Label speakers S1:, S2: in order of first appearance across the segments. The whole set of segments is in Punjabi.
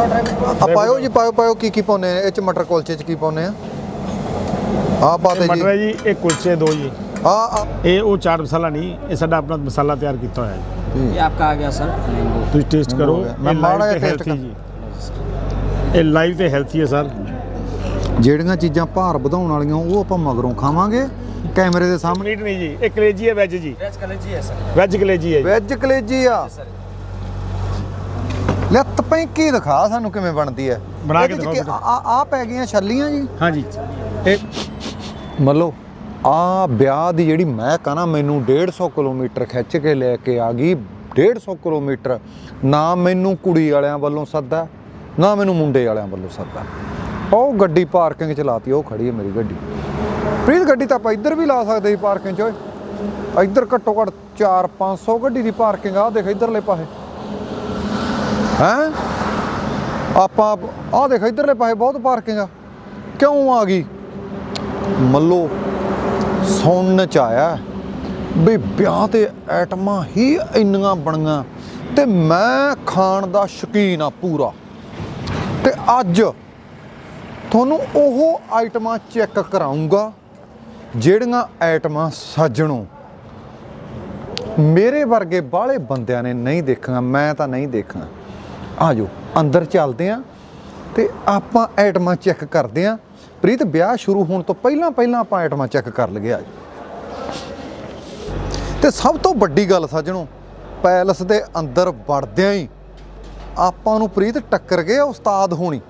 S1: ਆ ਪਾਇਓ ਜੀ ਪਾਇਓ ਪਾਇਓ ਕੀ ਕੀ ਪਾਉਨੇ ਇਹ ਚ ਮਟਰ ਕੁਲਚੇ ਚ ਕੀ ਪਾਉਨੇ ਆ? ਆ ਪਾਤੇ
S2: ਜੀ ਮਟਰ
S1: ਜੀ।
S2: ਇਹ ਕੁਲਚੇ ਦੋ ਜੀ।
S1: ਆ
S2: ਇਹ ਉਹ ਚਾਟ ਮਸਾਲਾ ਨਹੀਂ ਇਹ ਸਾਡਾ ਆਪਣਾ ਮਸਾਲਾ ਤਿਆਰ ਕੀਤਾ ਹੋਇਆ
S3: ਹੈ ਇਹ ਆਪਕਾ ਆ ਗਿਆ ਸਰ
S2: ਤੁਸੀਂ ਟੇਸਟ ਕਰੋ
S1: ਮੈਂ ਮਾੜਾ ਜਿਹਾ
S2: ਟੇਸਟ ਜੀ। ਇਹ ਲਾਈਵ ਤੇ ਹੈਲਥੀ ਹੈ ਸਰ।
S1: ਜਿਹੜੀਆਂ ਚੀਜ਼ਾਂ ਭਾਰ ਵਧਾਉਣ ਵਾਲੀਆਂ ਉਹ ਆਪਾਂ ਮਗਰੋਂ ਖਾਵਾਂਗੇ। ਕੈਮਰੇ ਦੇ ਸਾਹਮਣੇ।
S2: ਨਹੀਂ ਜੀ ਇਹ ਕਲੇਜੀ ਹੈ ਵੈਜ ਜੀ।
S3: ਵੈਜ ਕਲੇਜੀ ਹੈ ਸਰ।
S2: ਵੈਜ ਕਲੇਜੀ ਹੈ
S1: ਵੈਜ ਕਲੇਜੀ ਆ। ਲੈ ਤਪੈਂਕੀ ਦਿਖਾ ਸਾਨੂੰ ਕਿਵੇਂ ਬਣਦੀ ਹੈ?
S2: ਬਣਾ ਕੇ
S1: ਇਹਦੇ ਚ
S2: ਦਿਖਾਓ
S1: ਕੀ-
S2: ਬੇਟਾ।
S1: ਆ ਆ ਪੈ ਗਈਆਂ ਛੱਲੀਆਂ ਜੀ।
S2: ਹਾਂਜੀ। ਇਹ
S1: ਮੱਲੋ ਆ ਵਿਆਹ ਦੀ ਜਿਹੜੀ ਮਹਿਕ ਆ ਨਾ ਮੈਨੂੰ 150 ਕਿਲੋਮੀਟਰ ਖਿੱਚ ਕੇ ਲੈ ਕੇ ਆ ਗਈ। 150 ਕਿਲੋਮੀਟਰ ਨਾ ਮੈਨੂੰ ਕੁੜੀ ਵਾਲਿਆਂ ਵੱਲੋਂ ਸੱਦਾ ਨਾ ਮੈਨੂੰ ਮੁੰਡੇ ਵਾਲਿਆਂ ਵੱਲੋਂ ਸੱਦਾ। ਉਹ ਗੱਡੀ ਪਾਰਕਿੰਗ ਚ ਲਾਤੀ ਉਹ ਖੜੀ ਹੈ ਮੇਰੀ ਗੱਡੀ। ਪ੍ਰੀਤ ਗੱਡੀ ਤਾਂ ਆਪਾਂ ਇੱਧਰ ਵੀ ਲਾ ਸਕਦੇ ਸੀ ਪਾਰਕਿੰਗ ਚ ਓਏ। ਇੱਧਰ ਘੱਟੋ ਘੱਟ 4-500 ਗੱਡੀ ਦੀ ਪਾਰਕਿੰਗ ਆ ਦੇਖ ਇੱਧਰਲੇ ਪਾਸੇ। ਹੈਂ? ਆਪਾਂ ਆਹ ਦੇਖ, ਇੱਧਰਲੇ ਪਾਸੇ ਬਹੁਤ ਪਾਰਕਿੰਗ ਆ। ਕਿਉਂ ਆ ਗਈ? ਮੱਲੋ, ਸੁਣਨ ਚ ਆਇਆ ਵੀ ਵਿਆਹ ਤੇ ਐਟਮਾਂ ਹੀ ਇੰਨੀਆਂ ਬਣੀਆਂ ਤੇ ਮੈਂ ਖਾਣ ਦਾ ਸ਼ੌਕੀਨ ਆ ਪੂਰਾ। ਤੇ ਅੱਜ ਤੁਹਾਨੂੰ ਉਹ ਆਈਟਮਾਂ ਚੈੱਕ ਕਰਾਉਂਗਾ, ਜਿਹੜੀਆਂ ਆਈਟਮਾਂ ਸੱਜਣੋ। ਮੇਰੇ ਵਰਗੇ ਬਾਹਲੇ ਬੰਦਿਆਂ ਨੇ ਨਹੀਂ ਦੇਖੀਆਂ, ਮੈਂ ਤਾਂ ਨਹੀਂ ਦੇਖਾਂ ਆਜੋ ਅੰਦਰ ਚੱਲਦੇ ਆਂ ਤੇ ਆਪਾਂ ਆਈਟਮਾਂ ਚੈੱਕ ਕਰਦੇ ਆਂ। ਪ੍ਰੀਤ ਵਿਆਹ ਸ਼ੁਰੂ ਹੋਣ ਤੋਂ ਪਹਿਲਾਂ ਪਹਿਲਾਂ ਆਪਾਂ ਆਈਟਮਾਂ ਚੈੱਕ ਕਰ ਲਈਏ ਅੱਜ। ਤੇ ਸਭ ਤੋਂ ਵੱਡੀ ਗੱਲ ਸੱਜਣੋ ਪੈਲਸ ਦੇ ਅੰਦਰ ਵੜਦਿਆਂ ਹੀ ਆਪਾਂ ਨੂੰ ਪ੍ਰੀਤ ਟੱਕਰ ਗਏ ਉਸਤਾਦ ਹੋਣੀ।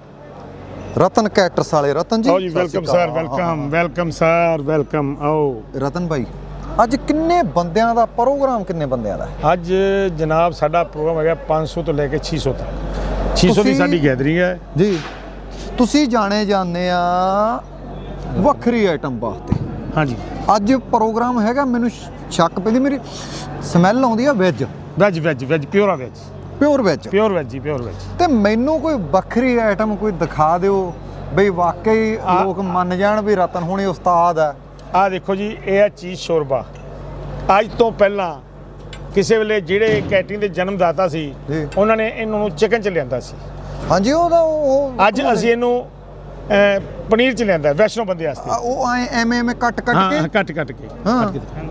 S1: ਰਤਨ ਕੈਟਰਸ ਵਾਲੇ। ਰਤਨ ਜੀ
S2: ਆਓ ਜੀ welcome
S1: sir.
S2: Welcome welcome sir welcome ਆਓ।
S1: ਰਤਨ ਭਾਈ ਅੱਜ ਕਿੰਨੇ ਬੰਦਿਆਂ ਦਾ ਪ੍ਰੋਗਰਾਮ ਕਿੰਨੇ ਬੰਦਿਆਂ ਦਾ? ਹੈ?
S2: ਅੱਜ ਜਨਾਬ ਸਾਡਾ ਪ੍ਰੋਗਰਾਮ ਹੈਗਾ 500 ਤੋਂ ਲੈ ਕੇ 600 ਤੱਕ। 600 ਦੀ ਸਾਡੀ ਗੈਦਰਿੰਗ ਹੈ।
S1: ਜੀ ਤੁਸੀਂ ਜਾਣੇ ਜਾਂਦੇ ਆ ਵੱਖਰੀ ਆਈਟਮ ਵਾਸਤੇ।
S2: ਹਾਂਜੀ।
S1: ਅੱਜ ਪ੍ਰੋਗਰਾਮ ਹੈਗਾ ਮੈਨੂੰ ਸ਼ੱਕ ਪੈਂਦੀ ਮੇਰੀ ਸਮੈਲ ਆਉਂਦੀ ਆ veg
S2: veg veg veg pure veg
S1: pure veg
S2: pure veg ਜੀ ਪਿਓਰ ਵੈਜ
S1: ਤੇ ਮੈਨੂੰ ਕੋਈ ਵੱਖਰੀ ਆਈਟਮ ਕੋਈ ਦਿਖਾ ਦਿਓ ਬਈ ਵਾਕਈ ਲੋਕ ਮੰਨ ਜਾਣ ਵੀ ਰਤਨ ਹੁਣੇ ਉਸਤਾਦ ਆ
S2: ਆਹ ਦੇਖੋ ਜੀ ਇਹ ਹੈ ਚੀਜ਼ ਸ਼ੋਰਬਾ। ਅੱਜ ਤੋਂ ਪਹਿਲਾਂ ਕਿਸੇ ਵੇਲੇ ਜਿਹੜੇ ਕੈਟਰਿੰਗ ਦੇ ਜਨਮਦਾਤਾ ਸੀ
S1: ਜੀ।
S2: ਉਹਨਾਂ ਨੇ ਇਹਨੂੰ ਚਿਕਨ ਚ ਲਿਆਂਦਾ ਸੀ।
S1: ਹਾਂਜੀ ਉਹਦਾ ਉਹ
S2: ਅੱਜ ਅਸੀਂ ਇਹਨੂੰ ਅਹ, ਪਨੀਰ ਚ ਲਿਆਂਦਾ ਵੈਸ਼ਨੋ ਬੰਦੇ ਵਾਸਤੇ।
S1: ਆ, ਉਹ ਐ ਐਵੇਂ ਐਵੇਂ ਕੱਟ ਕੱਟ
S2: ਹਾਂ
S1: ਕੇ?
S2: ਕੱਟ ਕੱਟ ਕੇ
S1: ਹਾਂ।
S2: ਕੱਟ ਕੇ।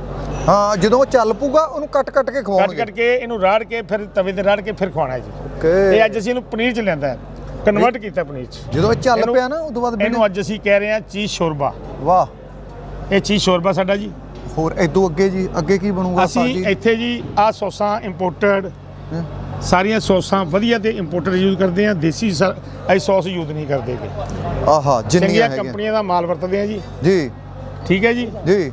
S1: ਹਾਂ ਜਦੋਂ ਉਹ ਚੱਲ ਪੂਗਾ ਉਹਨੂੰ ਕੱਟ ਕੱਟ ਕੇ
S2: ਕੱਟ
S1: ਖਵਾਉਣਗੇ।
S2: ਕੱਟ ਕੇ ਇਹਨੂੰ ਰਾੜ ਕੇ ਫਿਰ ਤਵੇ ਤੇ ਰਾੜ ਕੇ ਫਿਰ ਖਵਾਉਣਾ ਹੈ ਜੀ। ਇਹ ਅੱਜ ਅਸੀਂ ਇਹਨੂੰ ਪਨੀਰ ਚ ਲਿਆਂਦਾ ਕਨਵਰਟ ਕੀਤਾ ਪਨੀਰ ਚ।
S1: ਜਦੋਂ ਇਹ ਚੱਲ
S2: ਇਹਨੂੰ-
S1: ਪਿਆ ਨਾ ਉਦੋਂ ਬਾਅਦ
S2: ਇਹਨੂੰ ਅੱਜ ਅਸੀਂ ਕਹਿ ਰਹੇ ਹਾਂ ਚੀਜ਼ ਸ਼ੋਰਬਾ।
S1: ਵਾਹ।
S2: ਇਹ ਚੀਜ਼ ਸ਼ੋਰਬਾ ਸਾਡਾ ਜੀ।
S1: ਹੋਰ ਇਦੋਂ ਅੱਗੇ ਜੀ ਅੱਗੇ ਕੀ ਬਣੂਗਾ
S2: ਅਸੀਂ ਇੱਥੇ ਜੀ ਆਹ ਸੌਸਾਂ ਇੰਪੋਰਟਡ? ਸਾਰੀਆਂ ਸੌਸਾਂ ਵਧੀਆ ਤੇ ਇੰਪੋਰਟਡ ਯੂਜ਼ ਕਰਦੇ ਆ ਦੇਸੀ ਅਸੀਂ ਸੌਸ ਯੂਜ਼ ਨਹੀਂ ਕਰਦੇ ਗੇ
S1: ਆਹਾ ਜਿੰਨੀਆਂ
S2: ਕੰਪਨੀਆਂ ਦਾ ਮਾਲ ਵਰਤਦੇ ਆ ਜੀ।
S1: ਜੀ।
S2: ਠੀਕ ਹੈ ਜੀ।
S1: ਜੀ।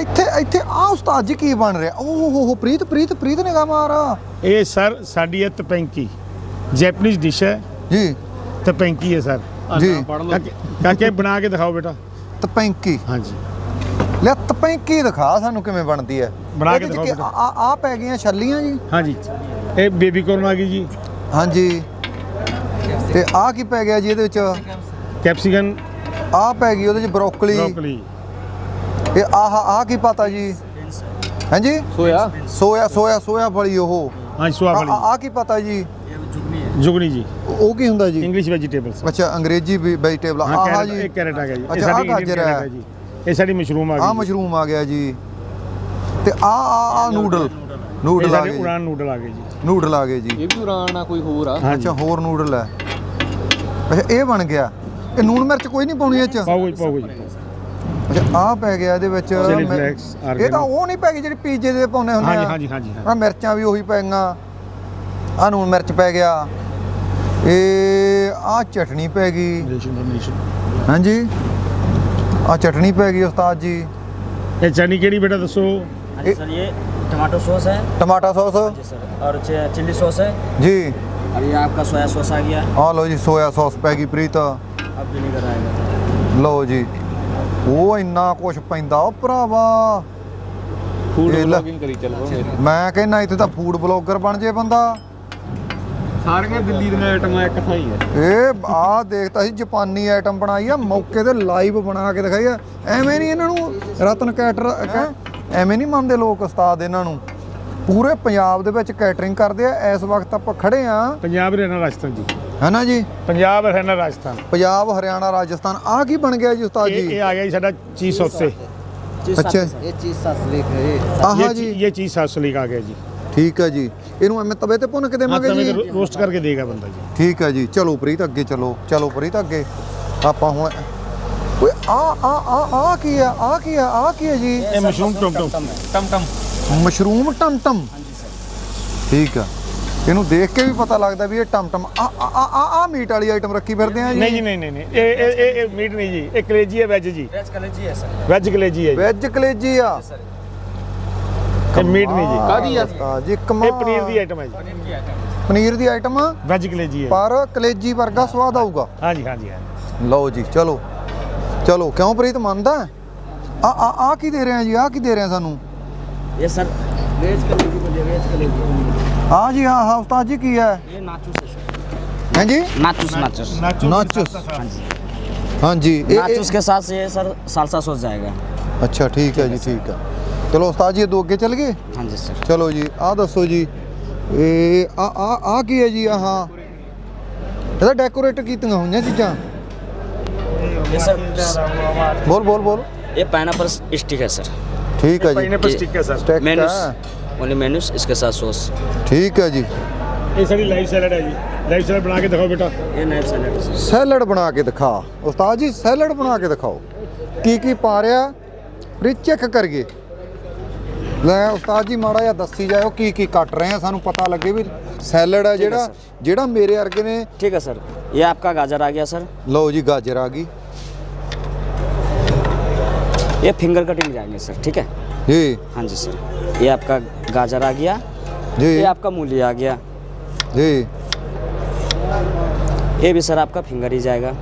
S1: ਇੱਥੇ ਇੱਥੇ ਆ ਉਸਤਾਦ ਜੀ ਕੀ ਬਣ ਰਿਹਾ? ਓਹ ਹੋ ਹੋ ਪ੍ਰੀਤ ਪ੍ਰੀਤ ਪ੍ਰੀਤ ਨੇ ਗਾ ਮਾਰਾ
S2: ਇਹ ਸਰ ਸਾਡੀ ਹੈ ਤਪੈਂਕੀ। ਜੈਪਨੀਜ਼ ਡਿਸ਼ ਹੈ।
S1: ਜੀ।
S2: ਤਪੈਂਕੀ ਹੈ ਸਰ।
S1: ਜੀ।
S2: ਕਾਕੇ ਬਣਾ ਕੇ ਦਿਖਾਓ ਬੇਟਾ।
S1: ਤਪੈਂਕੀ
S2: ਹਾਂਜੀ।
S1: ਲੈ ਤਪੈਂਕੀ ਦਿਖਾ ਸਾਨੂੰ ਕਿਵੇਂ ਬਣਦੀ ਹੈ
S2: ਬਣਾ ਕੇ
S1: ਚ
S2: ਦਿਖਾਓ ਬੇਟਾ।
S1: ਆ ਆ ਪੈ ਗਈਆਂ ਛੱਲੀਆਂ ਜੀ।
S2: ਹਾਂਜੀ। ਇਹ ਬੇਬੀ ਕੋਰਨ ਆ ਗਈ ਜੀ।
S1: ਹਾਂਜੀ। ਤੇ ਆ ਕੀ ਪੈ ਗਿਆ ਜੀ ਇਹਦੇ ਵਿੱਚ?
S2: ਕੈਪਸਿਕਨ
S1: ਆ ਪੈ ਗਈ ਉਹਦੇ ਵਿੱਚ ਬਰੋਕਲੀ।
S2: ਬ੍ਰੋਕਲੀ।
S1: ਇਹ ਆਹ ਆ ਕੀ ਪਤਾ ਜੀ? ਹਾਂਜੀ?
S3: सोया
S1: ਸੋਇਆ ਸੋਇਆ ਸੋਇਆ ਫਲੀ ਉਹ।
S2: ਹਾਂਜੀ ਸੁਆ ਵਾਲੀ
S1: ਆ ਕੀ ਪਤਾ ਜੀ?
S2: ਜੁਗਨੀ ਜੀ।
S1: ਉਹ ਕੀ ਹੁੰਦਾ ਜੀ?
S2: ਇੰਗਲਿਸ਼ ਵੈਜੀਟੇਬਲਸ
S1: ਅੱਛਾ ਅੰਗਰੇਜ਼ੀ ਵੈਜੀਟੇਬਲ ਆਹ ਜੀ।
S2: ਇੱਕ ਕੈਰਟ ਆ ਗਿਆ ਜੀ।
S1: ਅੱਛਾ ਆਹ ਗਾਜਰ ਹੈ
S2: ਜੀ। ਇਹ ਸਾਡੀ ਮਸ਼ਰੂਮ ਆ ਗਈ
S1: ਆ ਮਸ਼ਰੂਮ ਆ ਗਿਆ ਜੀ। ਤੇ ਆ ਆ ਆ। ਨੂਡਲ ਨੂਡਲ ਆ ਗਏ
S2: ਉਡਾਨ ਨੂਡਲ ਆ ਗਏ ਜੀ।
S1: ਨੂਡਲ ਆ ਗਏ ਜੀ।
S3: ਇਹ ਵੀ ਉਡਾਨ ਆ ਕੋਈ ਹੋਰ
S2: ਆ?
S1: ਅੱਛਾ ਹੋਰ ਨੂਡਲ ਹੈ ਅੱਛਾ ਇਹ ਬਣ ਗਿਆ। ਇਹ ਨੂਨ ਮਿਰਚ ਕੋਈ ਨਹੀਂ ਪਾਉਣੀ ਇਹ ਚ?
S2: ਪਾਓ ਜੀ ਪਾਓ ਜੀ।
S1: ਅੱਛਾ ਆ ਪੈ ਗਿਆ ਇਹਦੇ ਵਿੱਚ। ਇਹ ਤਾਂ ਉਹ ਨਹੀਂ ਪੈ ਗਈ ਜਿਹੜੀ ਪੀਜ਼ੇ ਦੇ ਪਾਉਣੇ ਹੁੰਦੇ ਆ।
S2: ਹਾਂਜੀ ਹਾਂਜੀ ਹਾਂਜੀ
S1: ਆ ਮਿਰਚਾਂ ਵੀ ਉਹੀ ਪੈਂਗਾ ਆ ਨੂਨ ਮਿਰਚ ਪੈ ਗਿਆ। ਇਹ ਆ ਚਟਣੀ ਪੈ ਗਈ ਹਾਂਜੀ ਆ ਚਟਣੀ ਪੈ ਗਈ ਉਸਤਾਦ ਜੀ
S2: ਇਹ ਚਟਨੀ ਕਿਹੜੀ ਬੇਟਾ ਦੱਸੋ
S3: हाँ जी सर ये टमाटो सॉस है
S1: ਟਮਾਟਾ ਸੌਸ
S3: जी सर और च- चिल्ली सॉस है
S1: ਜੀ
S3: और ये आपका सोया सॉस आ गया
S1: ਆ ਲਓ ਜੀ ਸੋਇਆ ਸੌਸ ਪੈ ਗਈ ਪ੍ਰੀਤ
S3: अब विनेगर आएगा
S1: ਲਓ ਜੀ ਉਹ ਇੰਨਾ ਕੁਛ ਪੈਂਦਾ ਉਹ ਭਰਾਵਾ
S3: फूड
S1: ये ला-
S3: ब्लॉगिंग करी चल रहा मेरी
S1: ਮੈਂ ਕਹਿੰਦਾ ਇੱਥੇ ਤਾਂ ਫੂਡ ਬਲੌਗਰ ਬਣ ਜੇ ਬੰਦਾ
S3: ਸਾਰੀਆਂ ਦਿੱਲੀ ਦੀਆਂ ਆਈਟਮਾਂ ਇੱਕ ਥਾਂ ਹੀ
S1: ਇਹ ਆ ਦੇਖਤਾ ਸੀ ਜਾਪਾਨੀ ਆਈਟਮ ਬਣਾਈ ਆ ਮੌਕੇ ਤੇ ਲਾਈਵ ਬਣਾ ਕੇ ਦਿਖਾਈ ਆ। ਐਵੇਂ ਨਹੀਂ ਇਹਨਾਂ ਨੂੰ ਰਤਨ ਕੈਟਰ ਐਵੇਂ ਨਹੀਂ ਮੰਨਦੇ ਲੋਕ ਉਸਤਾਦ ਇਹਨਾਂ ਨੂੰ। ਪੂਰੇ ਪੰਜਾਬ ਦੇ ਵਿੱਚ ਕੈਟਰਿੰਗ ਕਰਦੇ ਆ ਇਸ ਵਕਤ ਆਪਾਂ ਖੜੇ ਆ।
S2: ਪੰਜਾਬ ਹਰਿਆਣਾ ਰਾਜਸਥਾਨ ਜੀ।
S1: ਹੈਨਾ ਜੀ?
S2: ਪੰਜਾਬ ਹਰਿਆਣਾ ਰਾਜਸਥਾਨ।
S1: ਪੰਜਾਬ ਹਰਿਆਣਾ ਰਾਜਸਥਾਨ ਆ ਕੀ ਬਣ ਗਿਆ ਜੀ ਉਸਤਾਦ ਜੀ?
S2: ਇਹ ਆ ਗਿਆ ਜੀ ਸਾਡਾ ਚੀਜ਼ ਸੌਸੇ।
S1: ਅੱਛਾ।
S4: ਇਹ ਚੀਜ਼ ਸਾਸਲੀ ਹੈ
S1: ਆਹ ਜੀ।
S2: ਇਹ ਚੀਜ਼ ਸਾਸਲੀ ਆ ਗਿਆ ਜੀ।
S1: ਠੀਕ ਆ ਜੀ। ਇਹਨੂੰ ਐਵੇਂ ਤਵੇ ਤੇ ਭੁੰਨ ਕੇ ਦੇਵਾਂਗੇ ਜੀ।
S2: ਰੋਸਟ ਕਰਕੇ ਦੇਗਾ ਬੰਦਾ ਜੀ।
S1: ਠੀਕ ਆ ਜੀ। ਚਲੋ ਪ੍ਰੀਤ ਅੱਗੇ ਚਲੋ। ਚਲੋ ਪ੍ਰੀਤ ਅੱਗੇ। ਆਪਾਂ ਹੁਣ ਓਏ ਆ ਆ ਆ ਆ ਕੀ ਆ? ਆ ਕੀ ਆ? ਆ ਕੀ ਆ ਜੀ?
S2: ਇਹ ਮਸ਼ਰੂਮ ਟਮ ਟਮ
S3: ਟਮ ਟਮ
S1: ਮਸ਼ਰੂਮ ਟਮ ਟਮ ਠੀਕ ਆ। ਇਹਨੂੰ ਦੇਖ ਕੇ ਵੀ ਪਤਾ ਲੱਗਦਾ ਵੀ ਇਹ ਟਮ ਟਮ ਆ ਆ ਆ ਆ ਮੀਟ ਵਾਲੀ ਆਈਟਮ ਰੱਖੀ ਫਿਰਦੇ ਆ ਜੀ।
S2: ਨਹੀਂ ਜੀ ਨਹੀਂ ਨਹੀਂ ਇਹ ਇਹ ਇਹ ਮੀਟ ਨਹੀਂ ਜੀ। ਇਹ ਕਲੇਜੀ ਹੈ ਵੈਜ ਜੀ।
S4: ਵੈਜ ਕਲੇਜੀ ਹੈ ਸਰ
S2: ਵੈਜ ਕਲੇਜੀ ਹੈ
S1: ਵੈਜ ਕਲੇਜੀ ਆ।
S2: ਸਰ ਇਹ ਮੀਟ ਨਹੀਂ ਜੀ
S3: ਕਾਹਦੀ ਆ?
S1: ਉਸਤਾਦ ਜੀ ਕਮਾਲ
S2: ਇਹ ਪਨੀਰ ਦੀ ਆਈਟਮ ਹੈ ਜੀ
S1: ਪਨੀਰ ਦੀ ਆਈਟਮ ਆ,
S2: ਵੈਜ ਕਲੇਜੀ ਹੈ
S1: ਪਰ ਕਲੇਜੀ ਵਰਗਾ ਸਵਾਦ ਆਊਗਾ
S2: ਹਾਂਜੀ ਹਾਂਜੀ ਹਾਂਜੀ
S1: ਲਓ ਜੀ ਚਲੋ ਚਲੋ ਕਿਉਂ ਪ੍ਰੀਤ ਮੰਨਦਾ ਹੈ? ਆ ਆ ਆ ਕੀ ਦੇ ਰਹੇ ਆ ਜੀ ਆ ਕੀ ਦੇ ਰਹੇ ਆ ਸਾਨੂੰ
S4: ये सर वेज कलेजी बोलिए वेज कलेजी
S1: ਆ ਜੀ ਹਾਂ ਹਾਂ ਉਸਤਾਦ ਜੀ ਕੀ ਹੈ
S4: ये नाचूस है सर
S1: ਹੈ ਜੀ
S4: नाचूस नाचूस
S1: ਨਾਚੋਸ ਹਾਂਜੀ ਇਹ- ਇਹ
S4: नाचूस के साथ ये सर सालसा सॉस जाएगा
S1: ਅੱਛਾ ਠੀਕ ਹੈ ਜੀ ਠੀਕ ਹੈ ਚਲੋ ਉਸਤਾਦ ਜੀ ਇਹ ਦੋ ਅੱਗੇ ਚੱਲ ਗਏ
S4: हाँ जी सर
S1: ਚਲੋ ਜੀ ਆਹ ਦੱਸੋ ਜੀ ਇਹ ਆ ਆ ਆ ਕੀ ਹੈ ਜੀ ਆਹ ਇਹਦਾ ਡੈਕੋਰੇਟ ਕੀਤੀਆਂ ਹੋਈਆਂ ਚੀਜ਼ਾਂ
S4: ये सर
S1: ਬੋਲ ਬੋਲ ਬੋਲ
S4: ये पाइनएप्पल स्टिक है सर
S1: ਠੀਕ ਹੈ ਜੀ
S2: ਪਾਈਨਐਪਲ ਸਟਿਕ ਹੈ ਸਰ
S1: ਸਟੈਕ
S4: मेनूस
S1: ਹੈ
S4: ओनली मेनूस इसके साथ सॉस
S1: ਠੀਕ ਹੈ ਜੀ
S2: ਇਹ ਸਾਡੀ ਲਾਈਵ ਸੈਲਡ ਹੈ ਜੀ ਲਾਈਵ ਸੈਲਡ ਬਣਾ ਕੇ ਦਿਖਾਓ ਬੇਟਾ
S4: ये नाइफ सैलेड है सर
S1: ਸੈਲਡ ਬਣਾ ਕੇ ਦਿਖਾ ਉਸਤਾਦ ਜੀ ਸੈਲਡ ਬਣਾ ਕੇ ਦਿਖਾਓ ਕੀ ਕੀ ਪਾ ਰਿਆ ਫਿਰ ਚੈੱਕ ਕਰੀਏ ਲੈ ਉਸਤਾਦ ਜੀ ਮਾੜਾ ਜਿਹਾ ਦੱਸੀ ਜਾਇਓ ਕੀ ਕੀ ਕੱਟ ਰਹੇ ਆ ਸਾਨੂੰ ਪਤਾ ਲੱਗੇ ਵੀ ਸੈਲਡ ਹੈ ਜਿਹੜਾ ਜਿਹੜਾ ਮੇਰੇ ਵਰਗੇ ਨੇ
S4: ठीक है सर ये आपका गाजर आ गया सर
S1: ਲਓ ਜੀ ਗਾਜਰ ਆ ਗਈ
S4: ये फिंगर कटिंग जाएंगे सर ठीक है
S1: ਜੀ
S4: हाँ जी सर ये आपका गाजर आ गया
S1: ਜੀ
S4: ये आपका मूली आ गया
S1: ਜੀ
S4: ये भी सर आपका फिंगर ही जाएगा